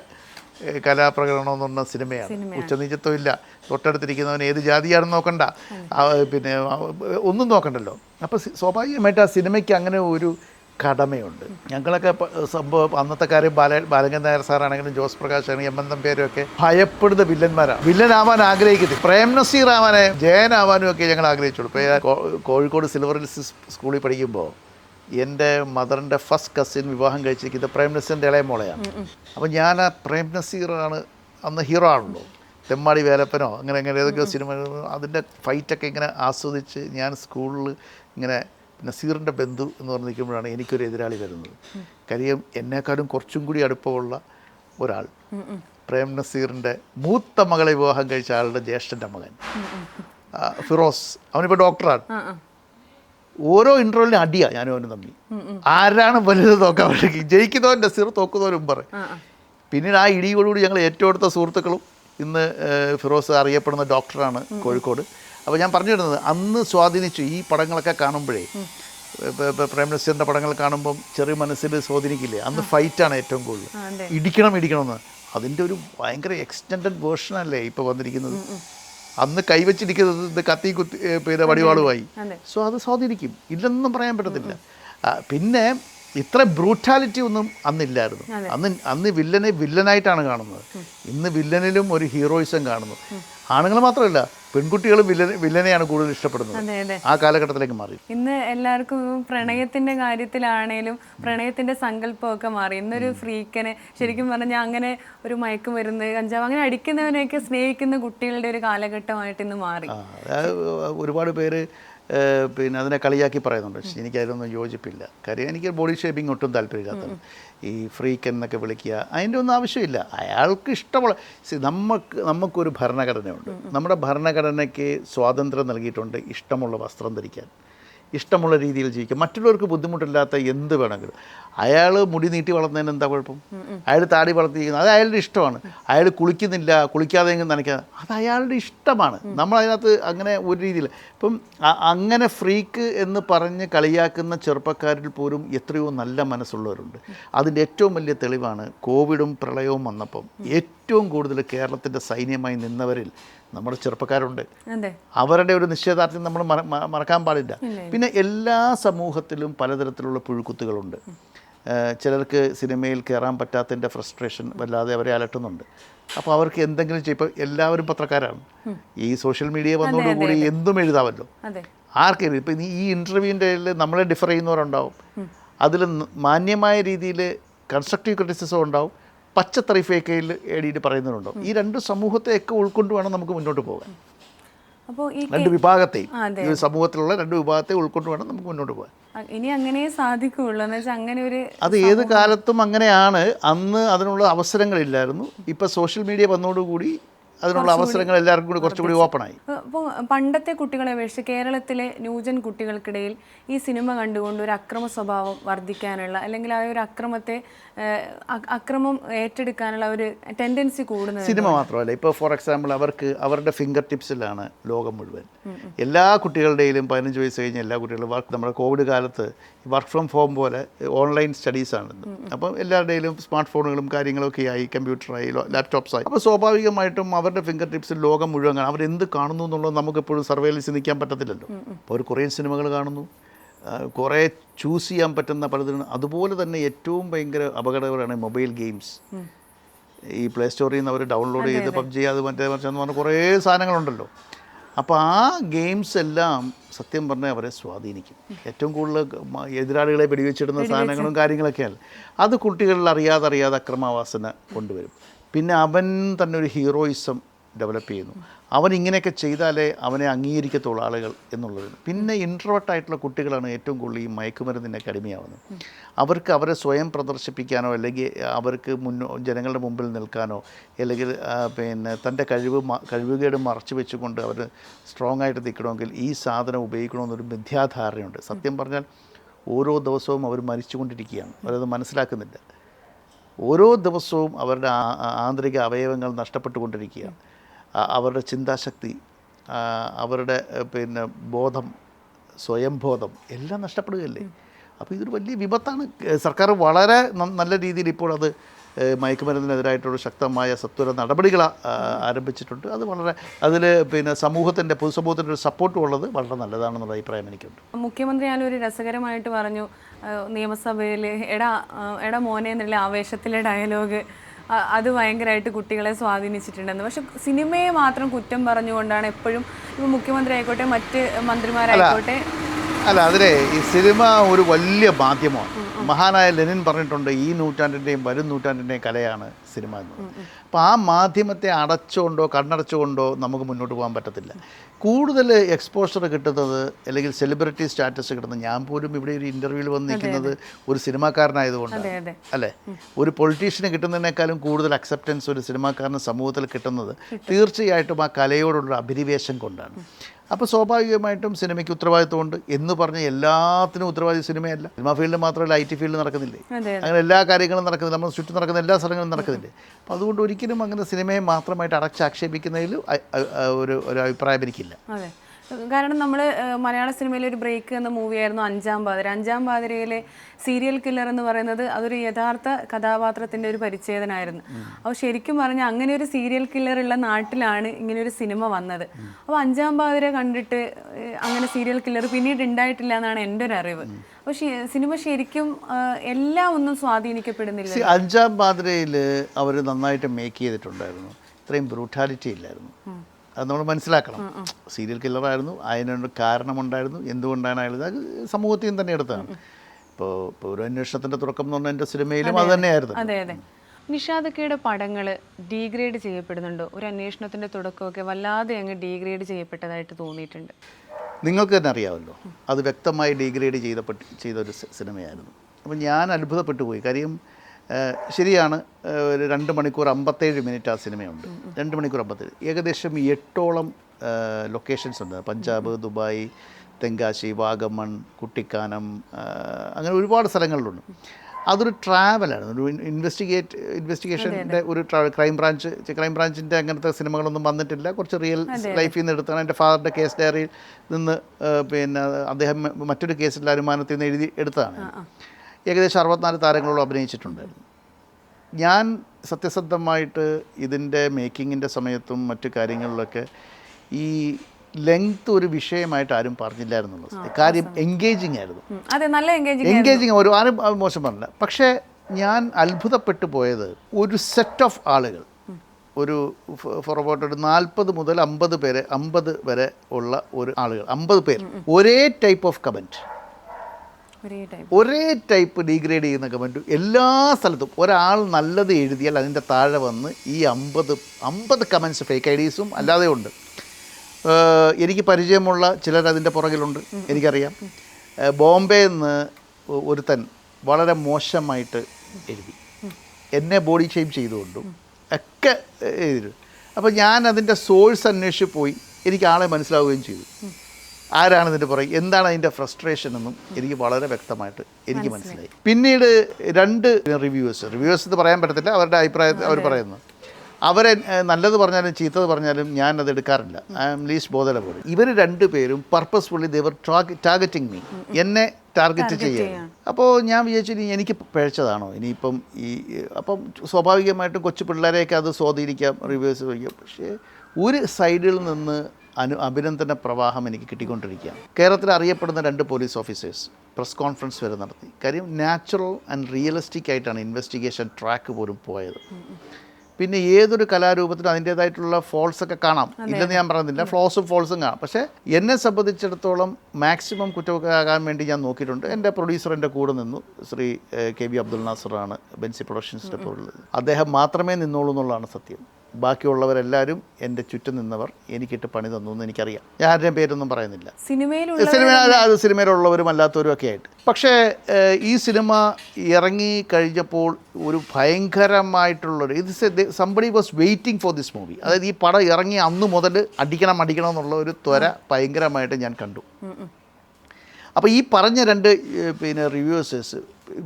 കലാപ്രകടനം എന്ന് പറഞ്ഞ സിനിമയാണ്. ഉച്ചനീചത്വം ഇല്ല തൊട്ടടുത്തിരിക്കുന്നവൻ ഏത് ജാതിയാണെന്ന് നോക്കണ്ട. പിന്നെ ഒന്നും നോക്കണ്ടല്ലോ. അപ്പോൾ സ്വാഭാവികമായിട്ട് ആ സിനിമയ്ക്ക് അങ്ങനെ ഒരു കടമയുണ്ട്. ഞങ്ങളൊക്കെ സംഭവം അന്നത്തെ കാര്യം ബാല ബാലങ്കൻ നായർ സാറാണെങ്കിലും ജോസ് പ്രകാശ് ആണെങ്കിലും എം എൻ തമ്പേരും ഒക്കെ ഭയപ്പെടുന്ന വില്ലന്മാരാണ്. വില്ലനാവാൻ ആഗ്രഹിക്കുന്നത് പ്രേം നസീർ ആവാനെ ജയനാവാനും ഒക്കെ ഞങ്ങൾ ആഗ്രഹിച്ചുള്ളൂ. ഇപ്പോൾ കോഴിക്കോട് സിൽവർ ഹിൽസ് സ്കൂളിൽ പഠിക്കുമ്പോൾ എന്റെ മദറിന്റെ ഫസ്റ്റ് കസിൻ വിവാഹം കഴിച്ചിരിക്കുന്നത് പ്രേം നസീറിന്റെ ഇളയ മോളെയാണ്. അപ്പം ഞാൻ ആ പ്രേം നസീറാണ് അന്ന് ഹീറോ ആണല്ലോ. തെമ്മാടി വേലപ്പനോ അങ്ങനെ അങ്ങനെ ഏതൊക്കെയോ സിനിമ അതിന്റെ ഫൈറ്റൊക്കെ ഇങ്ങനെ ആസ്വദിച്ച് ഞാൻ സ്കൂളിൽ ഇങ്ങനെ നസീറിന്റെ ബന്ധു എന്ന് പറഞ്ഞ് നിൽക്കുമ്പോഴാണ് എനിക്കൊരു എതിരാളി വരുന്നത്. കാര്യം എന്നെക്കാളും കുറച്ചും കൂടി അടുപ്പമുള്ള ഒരാൾ. പ്രേം നസീറിന്റെ മൂത്ത മകളെ വിവാഹം കഴിച്ച ആളുടെ ജ്യേഷ്ഠന്റെ മകൻ. ഫിറോസ്. അവനിപ്പോൾ ഡോക്ടറാണ് ഓരോ ഇന്റർവെല്ലിനും അടിയാ ഞാനും അവനും തമ്മിൽ. ആരാണ് വലുത് നോക്കാൻ വേണ്ടി ജയിക്കുന്നവൻ നസീർ തോക്കുന്നവരും പറ. പിന്നീട് ആ ഇടിയോടുകൂടി ഞങ്ങൾ ഏറ്റവും അടുത്ത സുഹൃത്തുക്കളും ഇന്ന് ഫിറോസ് അറിയപ്പെടുന്ന ഡോക്ടറാണ് കോഴിക്കോട്. അപ്പോൾ ഞാൻ പറഞ്ഞു വരുന്നത് അന്ന് സ്വാധീനിച്ചു ഈ പടങ്ങളൊക്കെ കാണുമ്പോഴേ ഇപ്പൊ- ഇപ്പൊ പ്രേം നസീറിന്റെ പടങ്ങൾ കാണുമ്പം ചെറിയ മനസ്സിൽ സ്വാധീനിക്കില്ലേ? അന്ന് ഫൈറ്റാണ് ഏറ്റവും കൂടുതൽ ഇടിക്കണം ഇടിക്കണം എന്ന്. അതിന്റെ ഒരു ഭയങ്കര എക്സ്റ്റൻഡഡ് വേർഷനല്ലേ ഇപ്പോൾ വന്നിരിക്കുന്നത്? അന്ന് കൈവച്ചിരിക്കുന്നത് കത്തി കുത്തി പിന്നെ വടിവാളുമായി. സോ അത്. സ്വാധീനിക്കും. ഇല്ലെന്നൊന്നും പറയാൻ പറ്റത്തില്ല. പിന്നെ ഇത്ര ബ്രൂട്ടാലിറ്റി ഒന്നും അന്നില്ലായിരുന്നു. അന്ന് അന്ന് വില്ലനെ വില്ലനായിട്ടാണ് കാണുന്നത്. ഇന്ന് വില്ലനിലും ഒരു ഹീറോയിസം കാണുന്നു. ആണുങ്ങൾ മാത്രമല്ല പെൺകുട്ടികളും വില്ലനെ വില്ലനെയാണ് കൂടുതൽ ഇഷ്ടപ്പെടുന്നത്. ആ കാലഘട്ടത്തിലേക്ക് മാറി. ഇന്ന് എല്ലാവർക്കും പ്രണയത്തിന്റെ കാര്യത്തിലാണേലും പ്രണയത്തിന്റെ സങ്കല്പമൊക്കെ മാറി. ഇന്നൊരു ഫ്രീക്കനെ ശരിക്കും പറഞ്ഞാൽ അങ്ങനെ ഒരു മയക്കുമരുന്ന് കഞ്ചാവ് അങ്ങനെ അടിക്കുന്നവനെയൊക്കെ സ്നേഹിക്കുന്ന കുട്ടികളുടെ ഒരു കാലഘട്ടമായിട്ട് ഇന്ന് മാറി. ഒരുപാട് പേര് പിന്നെ അതിനെ കളിയാക്കി പറയുന്നുണ്ട്. പക്ഷേ എനിക്കതിലൊന്നും യോജിപ്പില്ല. കാര്യം എനിക്ക് ബോഡി ഷേപ്പിംഗ് ഒട്ടും താല്പര്യമില്ലാത്ത ഈ ഫ്രീക്ക് എന്നൊക്കെ വിളിക്കുക അതിന്റെ ഒന്നും ആവശ്യമില്ല. അയാൾക്ക് ഇഷ്ടമുള്ള നമുക്ക് നമുക്കൊരു ഭരണഘടനയുണ്ട്. നമ്മുടെ ഭരണഘടനയ്ക്ക് സ്വാതന്ത്ര്യം നൽകിയിട്ടുണ്ട് ഇഷ്ടമുള്ള വസ്ത്രം ധരിക്കാൻ. ഇഷ്ടമുള്ള രീതിയിൽ ജീവിക്കുക മറ്റുള്ളവർക്ക് ബുദ്ധിമുട്ടില്ലാത്ത എന്ത് വേണമെങ്കിലും. അയാൾ മുടി നീട്ടി വളർന്നതിന് എന്താ കുഴപ്പം? അയാൾ താടി വളർത്തിയിരിക്കുന്നത്. അത് അയാളുടെ ഇഷ്ടമാണ്. അയാൾ കുളിക്കുന്നില്ല കുളിക്കാതെ എങ്കിലും നനയ്ക്കാതെ. അത് അയാളുടെ ഇഷ്ടമാണ്. നമ്മൾ അതിനകത്ത് അങ്ങനെ ഒരു രീതിയിൽ. ഇപ്പം അങ്ങനെ ഫ്രീക്ക് എന്ന് പറഞ്ഞ് കളിയാക്കുന്ന ചെറുപ്പക്കാരിൽ പോലും എത്രയോ നല്ല മനസ്സുള്ളവരുണ്ട്. അതിന്റെ ഏറ്റവും വലിയ തെളിവാണ് കോവിഡും പ്രളയവും വന്നപ്പം ഏറ്റവും കൂടുതൽ കേരളത്തിന്റെ സൈന്യമായി നിന്നവരിൽ നമ്മുടെ ചെറുപ്പക്കാരുണ്ട്. അവരുടെ ഒരു നിശ്ചയദാർഢ്യം നമ്മൾ മറക്കാൻ പാടില്ല. പിന്നെ എല്ലാ സമൂഹത്തിലും പലതരത്തിലുള്ള പുഴുക്കുത്തുകളുണ്ട്. ചിലർക്ക് സിനിമയിൽ കയറാൻ പറ്റാത്തതിന്റെ ഫ്രസ്ട്രേഷൻ വല്ലാതെ അവരെ അലട്ടുന്നുണ്ട്. അപ്പോൾ അവർക്ക് എന്തെങ്കിലും ചെയ്യും ഇപ്പോൾ എല്ലാവരും പത്രക്കാരാണ്. ഈ സോഷ്യൽ മീഡിയ വന്നതോടുകൂടി എന്തും എഴുതാമല്ലോ. ആർക്കും ഇപ്പം ഈ ഇന്റർവ്യൂവിന്റെ നമ്മളെ ഡിഫർ ചെയ്യുന്നവരുണ്ടാവും. അതിൽ മാന്യമായ രീതിയിൽ കൺസ്ട്രക്റ്റീവ് ക്രിറ്റിസിസം ഉണ്ടാവും. പച്ചത്തറിഫേക്കയിൽ എഡിയിട്ട് പറയുന്നവരുണ്ടാവും ഈ രണ്ട് സമൂഹത്തെയൊക്കെ ഉൾക്കൊണ്ട് വേണം നമുക്ക് മുന്നോട്ട് പോകാൻ. അപ്പോൾ ഈ രണ്ട് വിഭാഗത്തെയും ഈ സമൂഹത്തിലുള്ള രണ്ട് വിഭാഗത്തെ ഉൾക്കൊണ്ട് വേണം നമുക്ക് മുന്നോട്ട് പോകാൻ. ഇനി അങ്ങനെ സാധിക്കുള്ളൂ എന്ന് വെച്ചാൽ അങ്ങനെ ഒരു അത് ഏത് കാലത്തും അങ്ങനെയാണ്. അന്ന് അതിനുള്ള അവസരങ്ങളില്ലായിരുന്നു. ഇപ്പോൾ സോഷ്യൽ മീഡിയ വന്നതോടുകൂടി അതിനുള്ള അവസരങ്ങൾ എല്ലാവർക്കും കൂടി കുറച്ചുകൂടി ഓപ്പണായി അപ്പോൾ പണ്ടത്തെ കുട്ടികളെ അപേക്ഷിച്ച് കേരളത്തിലെ ന്യൂജൻ കുട്ടികൾക്കിടയിൽ ഈ സിനിമ കണ്ടുകൊണ്ട് ഒരു അക്രമ സ്വഭാവം വർദ്ധിക്കാനുള്ള അല്ലെങ്കിൽ ആ ഒരു അക്രമത്തെ അക്രമം ഏറ്റെടുക്കാനുള്ള ഒരു ടെൻഡൻസി കൂടുന്നത് സിനിമ മാത്രമല്ല. ഇപ്പോൾ ഫോർ എക്സാമ്പിൾ അവർക്ക് അവരുടെ ഫിംഗർ ടിപ്സിലാണ് ലോകം മുഴുവൻ. എല്ലാ കുട്ടികളുടെയിലും പതിനഞ്ച് വയസ്സ് കഴിഞ്ഞ എല്ലാ കുട്ടികളും വർക്ക് നമ്മുടെ കോവിഡ് കാലത്ത് വർക്ക് ഫ്രം ഹോം പോലെ ഓൺലൈൻ സ്റ്റഡീസാണ് അപ്പം എല്ലാവരുടെയിലും സ്മാർട്ട് ഫോണുകളും കാര്യങ്ങളൊക്കെ ആയി കമ്പ്യൂട്ടറായി ലാപ്ടോപ്സായി അപ്പോൾ സ്വാഭാവികമായിട്ടും അവരുടെ ഫിംഗർ ടിപ്സിൽ ലോകം മുഴുവൻ കാണും അവരെന്ത് കാണുന്നു എന്നുള്ളത് നമുക്കെപ്പോഴും സർവേയിൽ നിൽക്കാൻ പറ്റത്തില്ലല്ലോ. അപ്പോൾ അവർ കുറേ സിനിമകൾ കാണുന്നു. കുറേ ചൂസ് ചെയ്യാൻ പറ്റുന്ന പലതിനും അതുപോലെ തന്നെ ഏറ്റവും ഭയങ്കര അപകടകരമാണ് മൊബൈൽ ഗെയിംസ് ഈ പ്ലേ സ്റ്റോറിൽ നിന്ന് അവർ ഡൗൺലോഡ് ചെയ്ത് പബ്ജി അത് മറ്റേ മറിച്ചെന്ന് പറഞ്ഞ കുറേ സാധനങ്ങളുണ്ടല്ലോ. അപ്പോൾ ആ ഗെയിംസ് എല്ലാം സത്യം പറഞ്ഞാൽ അവരെ സ്വാധീനിക്കും. ഏറ്റവും കൂടുതൽ എതിരാളികളെ വെടിവെച്ചിടുന്ന സാധനങ്ങളും കാര്യങ്ങളൊക്കെയാണ് അത് കുട്ടികളിൽ അറിയാതെ അറിയാതെ അക്രമാവാസന കൊണ്ടുവരും. പിന്നെ അവൻ തന്നെ ഒരു ഹീറോയിസം ഡെവലപ്പ് ചെയ്യുന്നു. അവൻ ഇങ്ങനെയൊക്കെ ചെയ്താലേ അവനെ അംഗീകരിക്കത്തുള്ള ആളുകൾ എന്നുള്ളത് പിന്നെ ഇൻട്രോട്ടായിട്ടുള്ള കുട്ടികളാണ് ഏറ്റവും കൂടുതൽ ഈ മയക്കുമരുന്നിനൊക്കെ അടിമയാവുന്നത്. അവർക്ക് അവരെ സ്വയം പ്രദർശിപ്പിക്കാനോ അല്ലെങ്കിൽ അവർക്ക് മുന്നോ ജനങ്ങളുടെ മുമ്പിൽ നിൽക്കാനോ അല്ലെങ്കിൽ പിന്നെ തന്റെ കഴിവ് കഴിവുകേട് മറച്ചു വെച്ചുകൊണ്ട് അവർ സ്ട്രോങ് ആയിട്ട് നിൽക്കണമെങ്കിൽ ഈ സാധനം ഉപയോഗിക്കണമെന്നൊരു മിഥ്യാധാരണയുണ്ട്. സത്യം പറഞ്ഞാൽ ഓരോ ദിവസവും അവർ മരിച്ചുകൊണ്ടിരിക്കുകയാണ്. അവരത് മനസ്സിലാക്കുന്നില്ല. ഓരോ ദിവസവും അവരുടെ ആന്തരിക അവയവങ്ങൾ നഷ്ടപ്പെട്ടുകൊണ്ടിരിക്കുകയാണ്. അവരുടെ ചിന്താശക്തി അവരുടെ പിന്നെ ബോധം സ്വയംബോധം എല്ലാം നഷ്ടപ്പെടുകയല്ലേ? അപ്പോൾ ഇതൊരു വലിയ വിപത്താണ്. സർക്കാർ വളരെ നല്ല രീതിയിൽ ഇപ്പോൾ അത് മയക്കുമരുന്നിനെതിരായിട്ടുള്ള ശക്തമായ സത്വര നടപടികൾ ആരംഭിച്ചിട്ടുണ്ട്. അത് വളരെ അതിൽ പിന്നെ സമൂഹത്തിന്റെ പൊതുസമൂഹത്തിന്റെ ഒരു സപ്പോർട്ടും ഉള്ളത് വളരെ നല്ലതാണെന്നുള്ള അഭിപ്രായം എനിക്കുണ്ട്. മുഖ്യമന്ത്രി ഞാനൊരു രസകരമായിട്ട് പറഞ്ഞു. നിയമസഭയിൽ എടാ എടാ മോനെ എന്നുള്ള ആവേശത്തിലെ ഡയലോഗ് അത് ഭയങ്കരമായിട്ട് കുട്ടികളെ സ്വാധീനിച്ചിട്ടുണ്ടെന്ന്. പക്ഷെ സിനിമയെ മാത്രം കുറ്റം പറഞ്ഞുകൊണ്ടാണ് എപ്പോഴും ഇപ്പോൾ മുഖ്യമന്ത്രി ആയിക്കോട്ടെ മറ്റ് മന്ത്രിമാരായിക്കോട്ടെ. അല്ല അതിലെ ഈ സിനിമ ഒരു വലിയ മാധ്യമമാണ്. മഹാനായ ലെനിൻ പറഞ്ഞിട്ടുണ്ട് ഈ നൂറ്റാണ്ടിന്റെയും വരും നൂറ്റാണ്ടിന്റെയും കലയാണ് സിനിമ എന്ന്. അപ്പോൾ ആ മാധ്യമത്തെ അടച്ചുകൊണ്ടോ കണ്ണടച്ചുകൊണ്ടോ നമുക്ക് മുന്നോട്ട് പോകാൻ പറ്റത്തില്ല. കൂടുതൽ എക്സ്പോഷർ കിട്ടുന്നത് അല്ലെങ്കിൽ സെലിബ്രിറ്റി സ്റ്റാറ്റസ് കിട്ടുന്നത് ഞാൻ പോലും ഇവിടെ ഒരു ഇന്റർവ്യൂവിൽ വന്ന് നിൽക്കുന്നത് ഒരു സിനിമാക്കാരനായതുകൊണ്ട് അല്ലേ? ഒരു പൊളിറ്റീഷ്യന് കിട്ടുന്നതിനേക്കാളും കൂടുതൽ അക്സെപ്റ്റൻസ് ഒരു സിനിമാക്കാരന് സമൂഹത്തിൽ കിട്ടുന്നത് തീർച്ചയായിട്ടും ആ കലയോടുള്ള അഭിനിവേശം കൊണ്ടാണ്. അപ്പോൾ സ്വാഭാവികമായിട്ടും സിനിമയ്ക്ക് ഉത്തരവാദിത്വമുണ്ട് എന്ന് പറഞ്ഞ് എല്ലാത്തിനും ഉത്തരവാദിത്വ സിനിമയല്ല. സിനിമ ഫീൽഡ് മാത്രമല്ല ഐ ടി ഫീൽഡ് നടക്കുന്നില്ലേ? അങ്ങനെ എല്ലാ കാര്യങ്ങളും നടക്കുന്നില്ല. നമ്മൾ ചുറ്റും നടക്കുന്ന എല്ലാ സ്ഥലങ്ങളും നടക്കുന്നില്ലേ? അപ്പോൾ അതുകൊണ്ട് ഒരിക്കലും അങ്ങനെ സിനിമയെ മാത്രമായിട്ട് അടച്ചാക്ഷേപിക്കുന്നതിൽ ഒരു ഒരു അഭിപ്രായം എനിക്കില്ല. കാരണം നമ്മൾ മലയാള സിനിമയിലെ ഒരു ബ്രേക്ക് എന്ന മൂവിയായിരുന്നു അഞ്ചാം പാതിര. അഞ്ചാം പാതിരയിലെ സീരിയൽ കില്ലർ എന്ന് പറയുന്നത് അതൊരു യഥാർത്ഥ കഥാപാത്രത്തിന്റെ ഒരു പരിച്ഛേദനായിരുന്നു. അപ്പോൾ ശരിക്കും പറഞ്ഞാൽ അങ്ങനെ ഒരു സീരിയൽ കില്ലർ ഉള്ള നാട്ടിലാണ് ഇങ്ങനെ ഒരു സിനിമ വന്നത്. അപ്പോൾ അഞ്ചാം പാതിര കണ്ടിട്ട് അങ്ങനെ സീരിയൽ കില്ലർ പിന്നീട് ഉണ്ടായിട്ടില്ല എന്നാണ് എന്റെ ഒരു അറിവ്. അപ്പോൾ സിനിമ ശരിക്കും എല്ലാം ഒന്നും സ്വാധീനിക്കപ്പെടുന്നില്ല. അഞ്ചാം പാതിരയിൽ അവർ നന്നായിട്ട് മേക്ക് ചെയ്തിട്ടുണ്ടായിരുന്നു. ഇത്രയും ബ്രൂട്ടാലിറ്റി ഇല്ലായിരുന്നു. അത് നമ്മൾ മനസ്സിലാക്കണം. സീരിയൽ കില്ലറായിരുന്നു അതിനൊരു കാരണമുണ്ടായിരുന്നു. എന്തുകൊണ്ടാണ് അയാൾ അത് സമൂഹത്തിൽ നിന്ന് തന്നെ എടുത്തതാണ് ഇപ്പോൾ ഇപ്പോൾ ഒരു അന്വേഷണത്തിന്റെ തുടക്കം എന്ന് പറഞ്ഞാൽ എന്റെ സിനിമയിലും അത് തന്നെയായിരുന്നു. അതെ അതെ. നിഷാദക്കയുടെ പടങ്ങൾ ഡീഗ്രേഡ് ചെയ്യപ്പെടുന്നുണ്ടോ. ഒരു അന്വേഷണത്തിന്റെ തുടക്കമൊക്കെ വല്ലാതെ അങ്ങ് ഡീഗ്രേഡ് ചെയ്യപ്പെട്ടതായിട്ട് തോന്നിയിട്ടുണ്ട്. നിങ്ങൾക്ക് തന്നെ അറിയാമല്ലോ. അത് വ്യക്തമായി ഡീഗ്രേഡ് ചെയ്തപ്പെട്ട് ചെയ്ത ഒരു സിനിമയായിരുന്നു. അപ്പം ഞാൻ അത്ഭുതപ്പെട്ടു പോയി കാര്യം ശരിയാണ്. ഒരു രണ്ട് മണിക്കൂർ അമ്പത്തേഴ് മിനിറ്റ് ആ സിനിമയുണ്ട്. രണ്ട് മണിക്കൂർ അമ്പത്തേഴ്. ഏകദേശം എട്ടോളം ലൊക്കേഷൻസ് ഉണ്ട്. പഞ്ചാബ് ദുബായ് തെങ്കാശി വാഗമൺ കുട്ടിക്കാനം അങ്ങനെ ഒരുപാട് സ്ഥലങ്ങളിലുണ്ട്. അതൊരു ട്രാവലാണ് ഒരു ഇൻവെസ്റ്റിഗേറ്റ് ഇൻവെസ്റ്റിഗേഷന്റെ ഒരു ട്രാവൽ ക്രൈം ബ്രാഞ്ച് ക്രൈം ബ്രാഞ്ചിന്റെ അങ്ങനത്തെ സിനിമകളൊന്നും വന്നിട്ടില്ല. കുറച്ച് റിയൽ ലൈഫിൽ നിന്ന് എടുത്താണ്. എന്റെ ഫാദറിന്റെ കേസ് ഡയറിയിൽ നിന്ന് പിന്നെ അദ്ദേഹം മറ്റൊരു കേസിന്റെ അനുമാനത്തിൽ നിന്ന് എഴുതി എടുത്തതാണ്. ഏകദേശം അറുപത്തിനാല് താരങ്ങളോളം അഭിനയിച്ചിട്ടുണ്ടായിരുന്നു. ഞാൻ സത്യസന്ധമായിട്ട് ഇതിന്റെ മേക്കിങ്ങിന്റെ സമയത്തും മറ്റു കാര്യങ്ങളിലൊക്കെ ഈ ലെങ്ത് ഒരു വിഷയമായിട്ട് ആരും പറഞ്ഞില്ലായിരുന്നുള്ളത് കാര്യം എൻഗേജിങ് ആയിരുന്നു. എൻഗേജിങ് ഒരു ആരും മോശം പറഞ്ഞില്ല. പക്ഷേ ഞാൻ അത്ഭുതപ്പെട്ടു പോയത് ഒരു സെറ്റ് ഓഫ് ആളുകൾ. ഒരു അബൌട്ട് ഒരു നാൽപ്പത് മുതൽ അമ്പത് പേര് അമ്പത് വരെ ഉള്ള ഒരു ആളുകൾ. അമ്പത് പേർ ഒരേ ടൈപ്പ് ഓഫ് കമന്റ് ഒരേ ടൈപ്പ് ഡീഗ്രേഡ് ചെയ്യുന്ന കമന്റും എല്ലാ സ്ഥലത്തും ഒരാൾ നല്ലത് എഴുതിയാൽ അതിന്റെ താഴെ വന്ന് ഈ അമ്പത് അമ്പത് കമന്റ്സ് ഫേക്ക് ഐ ഡീസും അല്ലാതെ ഉണ്ട്. എനിക്ക് പരിചയമുള്ള ചിലർ അതിന്റെ പുറകിലുണ്ട് എനിക്കറിയാം. ബോംബെ നിന്ന് ഒരുത്തൻ വളരെ മോശമായിട്ട് എഴുതി. എന്നെ ബോഡി ഷെയിം ചെയ്തുകൊണ്ടും. ഒക്കെ എഴുതി. അപ്പോൾ ഞാൻ അതിന്റെ സോഴ്സ് അന്വേഷിച്ച് പോയി. എനിക്ക് ആളെ മനസ്സിലാവുകയും ചെയ്തു. ആരാണ് ഇതിന്റെ പുറകെ? എന്താണ് അതിന്റെ ഫ്രസ്ട്രേഷൻ എന്നും എനിക്ക് വളരെ വ്യക്തമായിട്ട് എനിക്ക് മനസ്സിലായി. പിന്നീട് രണ്ട് റിവ്യൂവേഴ്സ് റിവ്യൂവേഴ്സ് എന്ന് പറയാൻ പറ്റത്തില്ല അവരുടെ അഭിപ്രായത്തിൽ അവർ പറയുന്നു. അവരെ നല്ലത് പറഞ്ഞാലും ചീത്തത് പറഞ്ഞാലും ഞാൻ അത് എടുക്കാറില്ല ഐ ആം ലീസ് ബോധല പോലെ ഇവർ രണ്ടുപേരും പർപ്പസ്ഫുള്ളി ദേവർ ടാർഗറ്റിംഗ് മീ എന്നെ ടാർഗറ്റ് ചെയ്യുക അപ്പോൾ ഞാൻ വിചാരിച്ചു ഇനി എനിക്ക് പിഴച്ചതാണോ? ഇനിയിപ്പം ഈ അപ്പം സ്വാഭാവികമായിട്ടും കൊച്ചു പിള്ളേരെയൊക്കെ അത് സ്വാധീനിക്കാം റിവ്യൂസ് വയ്ക്കാം പക്ഷേ ഒരു സൈഡിൽ നിന്ന് അനു അഭിനന്ദന പ്രവാഹം എനിക്ക് കിട്ടിക്കൊണ്ടിരിക്കുകയാണ്. കേരളത്തിൽ അറിയപ്പെടുന്ന രണ്ട് പോലീസ് ഓഫീസേഴ്സ് പ്രസ് കോൺഫറൻസ് വരെ നടത്തി. കാര്യം നാച്ചുറൽ ആൻഡ് റിയലിസ്റ്റിക് ആയിട്ടാണ് ഇൻവെസ്റ്റിഗേഷൻ ട്രാക്ക് പോലും പോയത്. പിന്നെ ഏതൊരു കലാരൂപത്തിനും അതിന്റേതായിട്ടുള്ള ഫോൾസ് ഒക്കെ കാണാം. ഇല്ലെന്ന് ഞാൻ പറയുന്നില്ല ഫ്ലോസും ഫോൾസും കാണാം. പക്ഷേ എന്നെ സംബന്ധിച്ചിടത്തോളം മാക്സിമം കുറ്റവാളിയാകാൻ വേണ്ടി ഞാൻ നോക്കിയിട്ടുണ്ട്. എന്റെ പ്രൊഡ്യൂസർ എന്റെ കൂടെ നിന്നു. ശ്രീ കെ വി അബ്ദുൽ നാസറാണ് ബെൻസി പ്രൊഡക്ഷൻസിന്റെ ഉള്ളത് അദ്ദേഹം മാത്രമേ നിന്നോളൂ എന്നുള്ളതാണ് സത്യം. ബാക്കിയുള്ളവരെല്ലാവരും എന്റെ ചുറ്റും നിന്നവർ എനിക്കിട്ട് പണി തന്നു എന്ന് എനിക്കറിയാം. ഞാൻ ആരുടെയും പേരൊന്നും പറയുന്നില്ല. സിനിമയിൽ സിനിമ അത് സിനിമയിലുള്ളവരും അല്ലാത്തവരും ഒക്കെ ആയിട്ട്. പക്ഷേ ഈ സിനിമ ഇറങ്ങി കഴിഞ്ഞപ്പോൾ ഒരു ഭയങ്കരമായിട്ടുള്ളൊരു ഇത് somebody was waiting for this movie അതായത് ഈ പടം ഇറങ്ങി അന്ന് മുതൽ അടിക്കണം അടിക്കണം എന്നുള്ള ഒരു ത്വര ഭയങ്കരമായിട്ട് ഞാൻ കണ്ടു. അപ്പോൾ ഈ പറഞ്ഞ രണ്ട് പിന്നെ റിവ്യൂസേഴ്സ്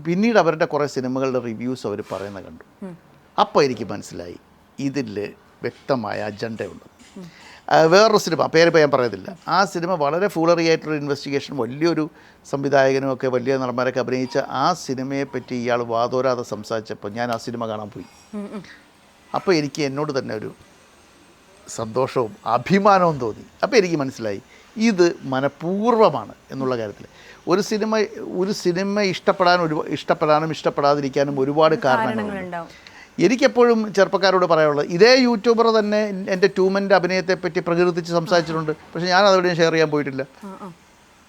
പിന്നീട് അവരുടെ കുറേ സിനിമകളുടെ റിവ്യൂസ് അവർ പറയുന്നത് കണ്ടു. അപ്പോൾ എനിക്ക് മനസ്സിലായി. ഇതിൽ വ്യക്തമായ അജണ്ടയുണ്ട്. വേറൊരു സിനിമ പേര് ഞാൻ പറയത്തില്ല. ആ സിനിമ വളരെ ഫൂളറി ആയിട്ടൊരു ഇൻവെസ്റ്റിഗേഷൻ വലിയൊരു സംവിധായകനും ഒക്കെ വലിയ നടന്മാരൊക്കെ അഭിനയിച്ച ആ സിനിമയെ പറ്റി ഇയാൾ വാതോരാതെ സംസാരിച്ചപ്പോൾ ഞാൻ ആ സിനിമ കാണാൻ പോയി. അപ്പോൾ എനിക്ക് എന്നോട് തന്നെ ഒരു സന്തോഷവും അഭിമാനവും തോന്നി. അപ്പോൾ എനിക്ക് മനസ്സിലായി ഇത് മനഃപൂർവമാണ് എന്നുള്ള കാര്യത്തിൽ ഒരു സിനിമ ഒരു സിനിമ ഇഷ്ടപ്പെടാൻ ഒരു ഇഷ്ടപ്പെടാനും ഇഷ്ടപ്പെടാതിരിക്കാനും ഒരുപാട് കാരണങ്ങളുണ്ട്. എനിക്കെപ്പോഴും ചെറുപ്പക്കാരോട് പറയാനുള്ളത് ഇതേ യൂട്യൂബർ തന്നെ എന്റെ ട്യൂമന്റെ അഭിനയത്തെപ്പറ്റി പ്രകീർത്തിച്ച് സംസാരിച്ചിട്ടുണ്ട് പക്ഷേ ഞാൻ അതെവിടെയും ഷെയർ ചെയ്യാൻ പോയിട്ടില്ല.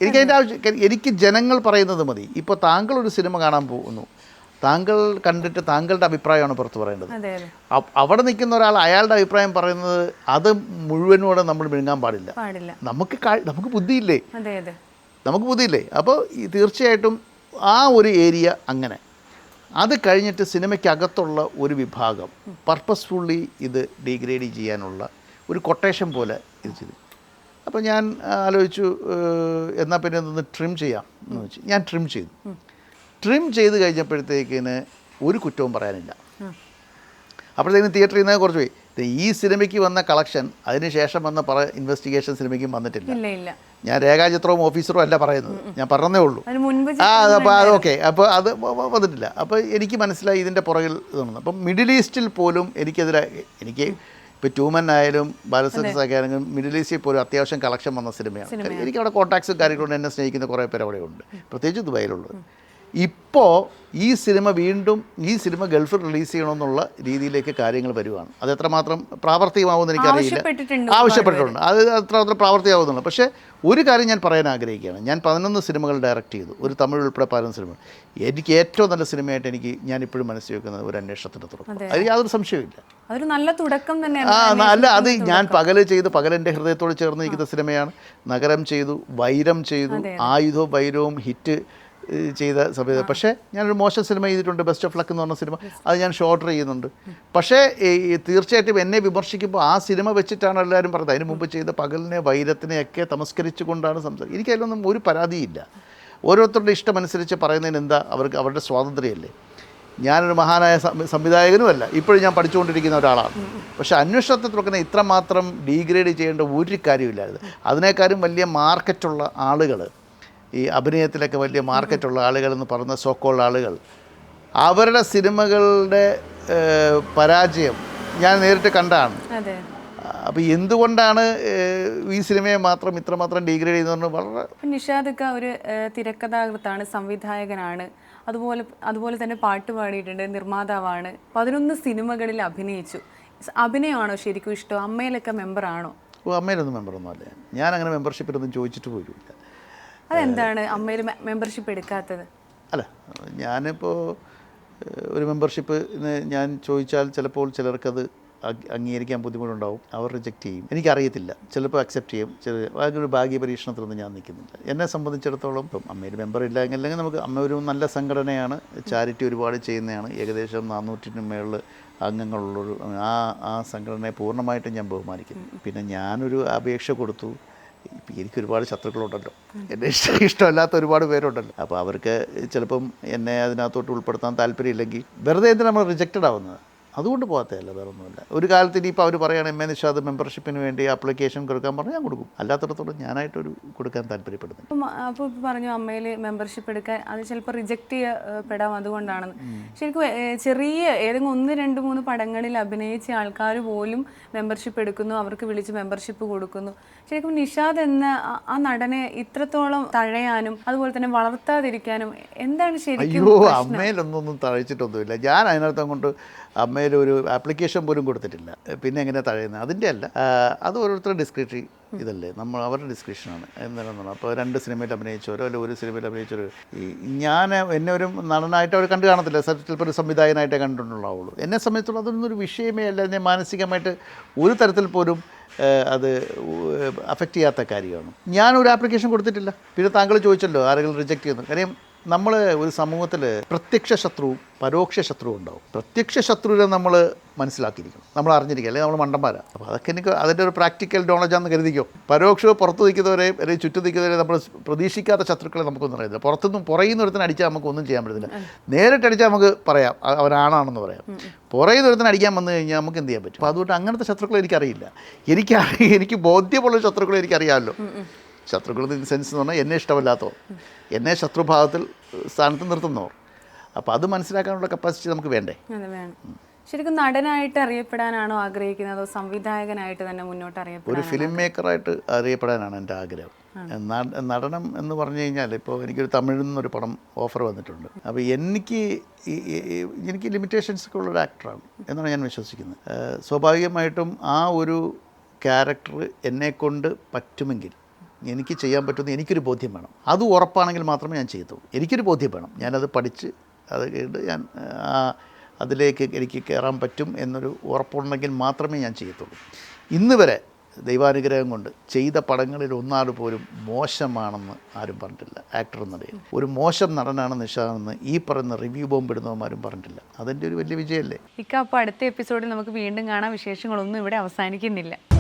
എനിക്ക് അതിന്റെ ആവശ്യം എനിക്ക് ജനങ്ങൾ പറയുന്നത് മതി. ഇപ്പോൾ താങ്കൾ ഒരു സിനിമ കാണാൻ പോകുന്നു. താങ്കൾ കണ്ടിട്ട് താങ്കളുടെ അഭിപ്രായമാണ് പുറത്ത് പറയേണ്ടത്. അവിടെ നിൽക്കുന്ന ഒരാൾ അയാളുടെ അഭിപ്രായം പറയുന്നത് അത് മുഴുവനോടെ നമ്മൾ വിഴുങ്ങാൻ പാടില്ല. നമുക്ക് നമുക്ക് ബുദ്ധിയില്ലേ? നമുക്ക് ബുദ്ധിയില്ലേ? അപ്പോൾ തീർച്ചയായിട്ടും ആ ഒരു ഏരിയ അങ്ങനെ. അത് കഴിഞ്ഞിട്ട് സിനിമയ്ക്കകത്തുള്ള ഒരു വിഭാഗം പർപ്പസ്ഫുള്ളി ഇത് ഡീഗ്രേഡ് ചെയ്യാനുള്ള ഒരു കൊട്ടേഷൻ പോലെ ഇത് ചെയ്തു. അപ്പോൾ ഞാൻ ആലോചിച്ചു എന്നാൽ പിന്നെ ഇതൊന്ന് ട്രിം ചെയ്യാം എന്ന് വെച്ച് ഞാൻ ട്രിം ചെയ്തു. ട്രിം ചെയ്ത് കഴിഞ്ഞപ്പോഴത്തേക്കിന് ഒരു കുറ്റവും പറയാനില്ല. അപ്പോഴത്തേക്കും തിയേറ്ററിൽ നിന്ന് കുറച്ച് പോയി. ഈ സിനിമയ്ക്ക് വന്ന കളക്ഷൻ അതിനുശേഷം വന്ന പറ ഇൻവെസ്റ്റിഗേഷൻ സിനിമയ്ക്കും വന്നിട്ടില്ല. ഞാൻ രേഖാചിത്രവും ഓഫീസറും അല്ല പറയുന്നത്. ഞാൻ പറഞ്ഞതേ ഉള്ളൂ. ആ അപ്പോൾ അത് ഓക്കെ അപ്പോൾ അത് വന്നിട്ടില്ല. അപ്പോൾ എനിക്ക് മനസ്സിലായി ഇതിന്റെ പുറകിൽ തോന്നുന്നു അപ്പം മിഡിൽ ഈസ്റ്റിൽ പോലും എനിക്കെതിരെ എനിക്ക് ഇപ്പോൾ ട്യൂമൻ ആയാലും ബാലസൻസ് ഒക്കെ ആണെങ്കിലും മിഡിൽ ഈസ്റ്റിൽ പോലും അത്യാവശ്യം കളക്ഷൻ വന്ന സിനിമയാണ്. എനിക്ക് അവിടെ കോൺടാക്ട്സും കാര്യങ്ങളും എന്നെ സ്നേഹിക്കുന്ന കുറേ പേര് അവിടെ ഉണ്ട് പ്രത്യേകിച്ച് ദുബായിലുള്ളത്. ഇപ്പോൾ ഈ സിനിമ വീണ്ടും ഈ സിനിമ ഗൾഫിൽ റിലീസ് ചെയ്യണമെന്നുള്ള രീതിയിലേക്ക് കാര്യങ്ങൾ വരുവാണ്. അത് എത്രമാത്രം പ്രാവർത്തികമാവുമെന്ന് എനിക്കറിയില്ല. ആവശ്യപ്പെട്ടിട്ടുണ്ട് ആവശ്യപ്പെട്ടിട്ടുണ്ട്. അത് അത്രമാത്രം അത്ര പ്രാവർത്തികമാവുന്നുള്ളൂ. പക്ഷേ ഒരു കാര്യം ഞാൻ പറയാൻ ആഗ്രഹിക്കുകയാണ്. ഞാൻ പതിനൊന്ന് സിനിമകൾ ഡയറക്റ്റ് ചെയ്തു. ഒരു തമിഴ് ഉൾപ്പെടെ പതിനൊന്ന് സിനിമകൾ. എനിക്ക് ഏറ്റവും നല്ല സിനിമയായിട്ട് എനിക്ക് ഞാൻ ഇപ്പോഴും മനസ്സിൽ വെക്കുന്നത് ഒരു അന്വേഷണത്തിന്റെ തുറപ്പ് അതിൽ യാതൊരു സംശയമില്ല അതൊരു നല്ല തുടക്കം ആ തന്നെയാണ് ന- അല്ല അത് ഞാൻ പകൽ ചെയ്ത്. പകലെന്റെ ഹൃദയത്തോട് ചേർന്ന് നിൽക്കുന്ന സിനിമയാണ്. നഗരം ചെയ്തു വൈരം ചെയ്തു ആയുധവും വൈരവും ഹിറ്റ് ചെയ്ത സമയത്ത്. പക്ഷേ ഞാനൊരു മോശം സിനിമ ചെയ്തിട്ടുണ്ട് ബെസ്റ്റ് ഓഫ് ലക്ക് എന്ന് പറഞ്ഞ സിനിമ. അത് ഞാൻ ഷോർട്ടർ ചെയ്യുന്നുണ്ട്. പക്ഷേ ഈ തീർച്ചയായിട്ടും എന്നെ വിമർശിക്കുമ്പോൾ ആ സിനിമ വെച്ചിട്ടാണ് എല്ലാവരും പറഞ്ഞത്. അതിന് മുമ്പ് ചെയ്ത പകലിനെ വൈരത്തിനെയൊക്കെ തമസ്കരിച്ചുകൊണ്ടാണ് സംസാരിക്കുന്നത്. എനിക്കതിലൊന്നും ഒരു പരാതിയില്ല. ഓരോരുത്തരുടെ ഇഷ്ടമനുസരിച്ച് പറയുന്നതിന് എന്താ അവർക്ക് അവരുടെ സ്വാതന്ത്ര്യമല്ലേ? ഞാനൊരു മഹാനായ സംവിധായകനുമല്ല. ഇപ്പോഴും ഞാൻ പഠിച്ചുകൊണ്ടിരിക്കുന്ന ഒരാളാണ്. പക്ഷേ അന്വേഷണത്തെ തുറക്കുന്ന ഇത്രമാത്രം ഡീഗ്രേഡ് ചെയ്യേണ്ട ഒരു കാര്യമില്ലായിരുന്നു. അതിനേക്കാളും വലിയ മാർക്കറ്റുള്ള ആളുകൾ ഈ അഭിനയത്തിലൊക്കെ വലിയ മാർക്കറ്റുള്ള ആളുകൾ എന്ന് പറയുന്ന സോക്കോൾ ആളുകൾ. അവരുടെ സിനിമകളുടെ പരാജയം ഞാൻ നേരിട്ട് കണ്ടാണ്. അപ്പോൾ എന്തുകൊണ്ടാണ് ഈ സിനിമയെ മാത്രം ഇത്രമാത്രം ഡീഗ്രേഡ് ചെയ്യുന്നത് വളരെ നിഷാദൊക്കെ ഒരു തിരക്കഥാകൃത്താണ് സംവിധായകനാണ്. അതുപോലെ അതുപോലെ തന്നെ പാട്ട് പാടിയിട്ടുണ്ട് നിർമ്മാതാവാണ്. പതിനൊന്ന് സിനിമകളിൽ അഭിനയിച്ചു. അഭിനയമാണോ ശരിക്കും ഇഷ്ടം? അമ്മയിലൊക്കെ മെമ്പറാണോ ഓ അമ്മയിലൊന്നും മെമ്പറൊന്നും അല്ല ഞാൻ. ഞാൻ അങ്ങനെ മെമ്പർഷിപ്പിലൊന്നും ചോദിച്ചിട്ട് പോലുമില്ല. അതെന്താണ് അമ്മയിൽ മെമ്പർഷിപ്പ് എടുക്കാത്തത്? അല്ല ഞാനിപ്പോൾ ഒരു മെമ്പർഷിപ്പ് ഞാൻ ചോദിച്ചാൽ ചിലപ്പോൾ ചിലർക്കത് അംഗ- അംഗീകരിക്കാൻ ബുദ്ധിമുട്ടുണ്ടാവും. അവർ റിജക്റ്റ് ചെയ്യും. എനിക്കറിയത്തില്ല. ചിലപ്പോൾ അക്സെപ്റ്റ് ചെയ്യും. ചില ഒരു ഭാഗ്യ പരീക്ഷണത്തിലൊന്നും ഞാൻ നിൽക്കുന്നില്ല. എന്നെ സംബന്ധിച്ചിടത്തോളം ഇപ്പം അമ്മയിൽ മെമ്പർ ഇല്ല അല്ലെങ്കിൽ നമുക്ക് അമ്മ ഒരു നല്ല സംഘടനയാണ്. ചാരിറ്റി ഒരുപാട് ചെയ്യുന്നതാണ്. ഏകദേശം നാനൂറ്റിന് മേളിൽ അംഗങ്ങളുള്ളൊരു ആ ആ സംഘടനയെ പൂർണമായിട്ടും ഞാൻ ബഹുമാനിക്കുന്നു. പിന്നെ ഞാനൊരു അപേക്ഷ കൊടുത്തു. എനിക്ക് ഒരുപാട് ശത്രുക്കളുണ്ടല്ലോ എന്നെ ഇഷ്ടം ഇഷ്ടമല്ലാത്ത ഒരുപാട് പേരുണ്ടല്ലോ. അപ്പോൾ അവർക്ക് ചിലപ്പം എന്നെ അതിനകത്തോട്ട് ഉൾപ്പെടുത്താൻ താല്പര്യമില്ലെങ്കിൽ വെറുതെ എന്തിനാണ് നമ്മൾ റിജക്റ്റഡ് ആവുന്നത്? അതുകൊണ്ട് പോകാത്തതല്ല വേറെ ഒന്നുമില്ല ഒരു കാലത്ത് ഇനിയിപ്പോൾ അവർ പറയുകയാണ് എം. എ. നിഷാദ് മെമ്പർഷിപ്പിന് വേണ്ടി ആപ്ലിക്കേഷൻ കൊടുക്കാൻ പറഞ്ഞാൽ ഞാൻ കൊടുക്കും. അല്ലാത്തടത്തോളം ഞാനായിട്ടൊരു കൊടുക്കാൻ താല്പര്യപ്പെടുന്നു അപ്പം അപ്പോൾ പറഞ്ഞു അമ്മയിൽ മെമ്പർഷിപ്പ് എടുക്കാൻ അത് ചിലപ്പോൾ റിജക്റ്റ് ചെയ്യപ്പെടാം അതുകൊണ്ടാണെന്ന് ശരിക്കും ചെറിയ ഏതെങ്കിലും ഒന്ന് രണ്ട് മൂന്ന് പടങ്ങളിൽ അഭിനയിച്ച ആൾക്കാർ പോലും മെമ്പർഷിപ്പ് എടുക്കുന്നു അവർക്ക് വിളിച്ച് മെമ്പർഷിപ്പ് കൊടുക്കുന്നു. ശരിക്കും നിഷാദ് എന്ന ആ- ആ നടനെ ഇത്രത്തോളം തഴയാനും അതുപോലെ തന്നെ വളർത്താതിരിക്കാനും എന്താണ് ശരിക്കും അയ്യോ അമ്മയിലൊന്നും തഴച്ചിട്ടൊന്നുമില്ല. ഞാൻ അതിനർത്ഥം കൊണ്ട് അമ്മയിൽ ഒരു ആപ്ലിക്കേഷൻ പോലും കൊടുത്തിട്ടില്ല. പിന്നെ എങ്ങനെ തഴയുന്നത്? അതിന്റെ അല്ല. അത് ഓരോരുത്തരുടെ ഡിസ്ക്രിപ്ഷൻ ഇതല്ലേ? നമ്മൾ അവരുടെ ഡിസ്ക്രിപ്ഷനാണ് എന്താണെന്നാണ് അപ്പോൾ രണ്ട് സിനിമയിൽ അഭിനയിച്ചവരോ അല്ലെങ്കിൽ ഒരു സിനിമയിൽ അഭിനയിച്ചവരോ ഈ ഞാൻ എന്നെ ഒരു നടനായിട്ട് അവർ കണ്ടു കാണത്തില്ല. സർ ചിലപ്പോൾ ഒരു സംവിധായകനായിട്ടേ കണ്ടിട്ടുണ്ടാവുള്ളൂ. എന്നെ സംബന്ധിച്ചുള്ള അതൊന്നും ഒരു വിഷയമേ അല്ല. എന്നെ മാനസികമായിട്ട് ഒരു തരത്തിൽ പോലും അത് അഫക്റ്റ് ചെയ്യാത്ത കാര്യമാണ്. ഞാനൊരു ആപ്ലിക്കേഷൻ കൊടുത്തിട്ടില്ല. പിന്നെ താങ്കൾ ചോദിച്ചല്ലോ ആരെങ്കിലും റിജക്റ്റ് ചെയ്യുന്നു. കാര്യം നമ്മൾ ഒരു സമൂഹത്തിൽ പ്രത്യക്ഷ ശത്രുവും പരോക്ഷ ശത്രുവും ഉണ്ടാവും. പ്രത്യക്ഷ ശത്രുവിനെ നമ്മൾ മനസ്സിലാക്കിയിരിക്കണം. നമ്മൾ അറിഞ്ഞിരിക്കുക അല്ലെങ്കിൽ നമ്മൾ മണ്ടന്മാരാണ് അപ്പോൾ അതൊക്കെ എനിക്ക് അതിന്റെ ഒരു പ്രാക്ടിക്കൽ നോളജാന്ന് കരുതിക്കോ? പരോക്ഷവും പുറത്ത് നിൽക്കുന്നവരെയും അല്ലെങ്കിൽ ചുറ്റും നിൽക്കുന്നവരെയും നമ്മൾ പ്രതീക്ഷിക്കാത്ത ശത്രുക്കളെ നമുക്കൊന്നും അറിയില്ല പുറത്തുനിന്നും പുറയുന്ന ഒരുത്തിന് അടിച്ചാൽ നമുക്ക് ഒന്നും ചെയ്യാൻ പറ്റത്തില്ല. നേരിട്ട് അടിച്ചാൽ നമുക്ക് പറയാം. അവരാണാണെന്ന് പറയാം. പുറയുന്ന ഒരുത്തിന് അടിക്കാൻ വന്നു കഴിഞ്ഞാൽ നമുക്ക് എന്ത് ചെയ്യാൻ പറ്റും? അപ്പോൾ അതുകൊണ്ട് അങ്ങനത്തെ ശത്രുക്കളെ എനിക്കറിയില്ല. എനിക്ക് എനിക്ക് ബോധ്യമുള്ള ശത്രുക്കളെ എനിക്കറിയാമല്ലോ. ശത്രുക്കൾ ഇൻ സെൻസ് എന്ന് പറഞ്ഞാൽ എന്നെ ഇഷ്ടമല്ലാത്തവർ. എന്നെ ശത്രുഭാവത്തിൽ സ്ഥാനത്ത് നിർത്തുന്നവർ. അപ്പോൾ അത് മനസ്സിലാക്കാനുള്ള കപ്പാസിറ്റി നമുക്ക് വേണ്ടേ? ശരിക്കും നടനായിട്ട് അറിയപ്പെടാനാണോ ആഗ്രഹിക്കുന്നത്? അതോ സംവിധായകനായിട്ട് തന്നെ മുന്നോട്ട് ഒരു അറിയപ്പെടാൻ ഫിലിം മേക്കറായിട്ട് അറിയപ്പെടാനാണ് എന്റെ ആഗ്രഹം. നടനം എന്ന് പറഞ്ഞു കഴിഞ്ഞാൽ ഇപ്പോൾ എനിക്കൊരു തമിഴിൽ നിന്നൊരു പടം ഓഫർ വന്നിട്ടുണ്ട്. അപ്പോൾ എനിക്ക് എനിക്ക് ലിമിറ്റേഷൻസ് ഒക്കെ ഉള്ളൊരു ആക്ടറാണ് എന്നാണ് ഞാൻ വിശ്വസിക്കുന്നത്. സ്വാഭാവികമായിട്ടും ആ ഒരു ക്യാരക്ടർ എന്നെക്കൊണ്ട് പറ്റുമെങ്കിൽ എനിക്ക് ചെയ്യാൻ പറ്റുന്ന എനിക്കൊരു ബോധ്യം വേണം. അത് ഉറപ്പാണെങ്കിൽ മാത്രമേ ഞാൻ ചെയ്യത്തുള്ളൂ. എനിക്കൊരു ബോധ്യം വേണം. ഞാനത് പഠിച്ച് അത് കേട്ട് ഞാൻ അതിലേക്ക് എനിക്ക് കയറാൻ പറ്റും എന്നൊരു ഉറപ്പുണ്ടെങ്കിൽ മാത്രമേ ഞാൻ ചെയ്യത്തുള്ളൂ. ഇന്ന് വരെ ദൈവാനുഗ്രഹം കൊണ്ട് ചെയ്ത പടങ്ങളിൽ ഒന്നാട് പോലും മോശമാണെന്ന് ആരും പറഞ്ഞിട്ടില്ല. ആക്ടർ എന്ന ഒരു മോശം നടനാണ് നിഷാദെന്ന് ഈ പറയുന്ന റിവ്യൂ ബോംബ് ഇടുന്നവന്മാരും പറഞ്ഞിട്ടില്ല. അതിന്റെ ഒരു വലിയ വിജയമല്ലേ? ഇക്ക അപ്പോൾ അടുത്ത എപ്പിസോഡിൽ നമുക്ക് വീണ്ടും കാണാം. വിശേഷങ്ങളൊന്നും ഇവിടെ അവസാനിക്കുന്നില്ല.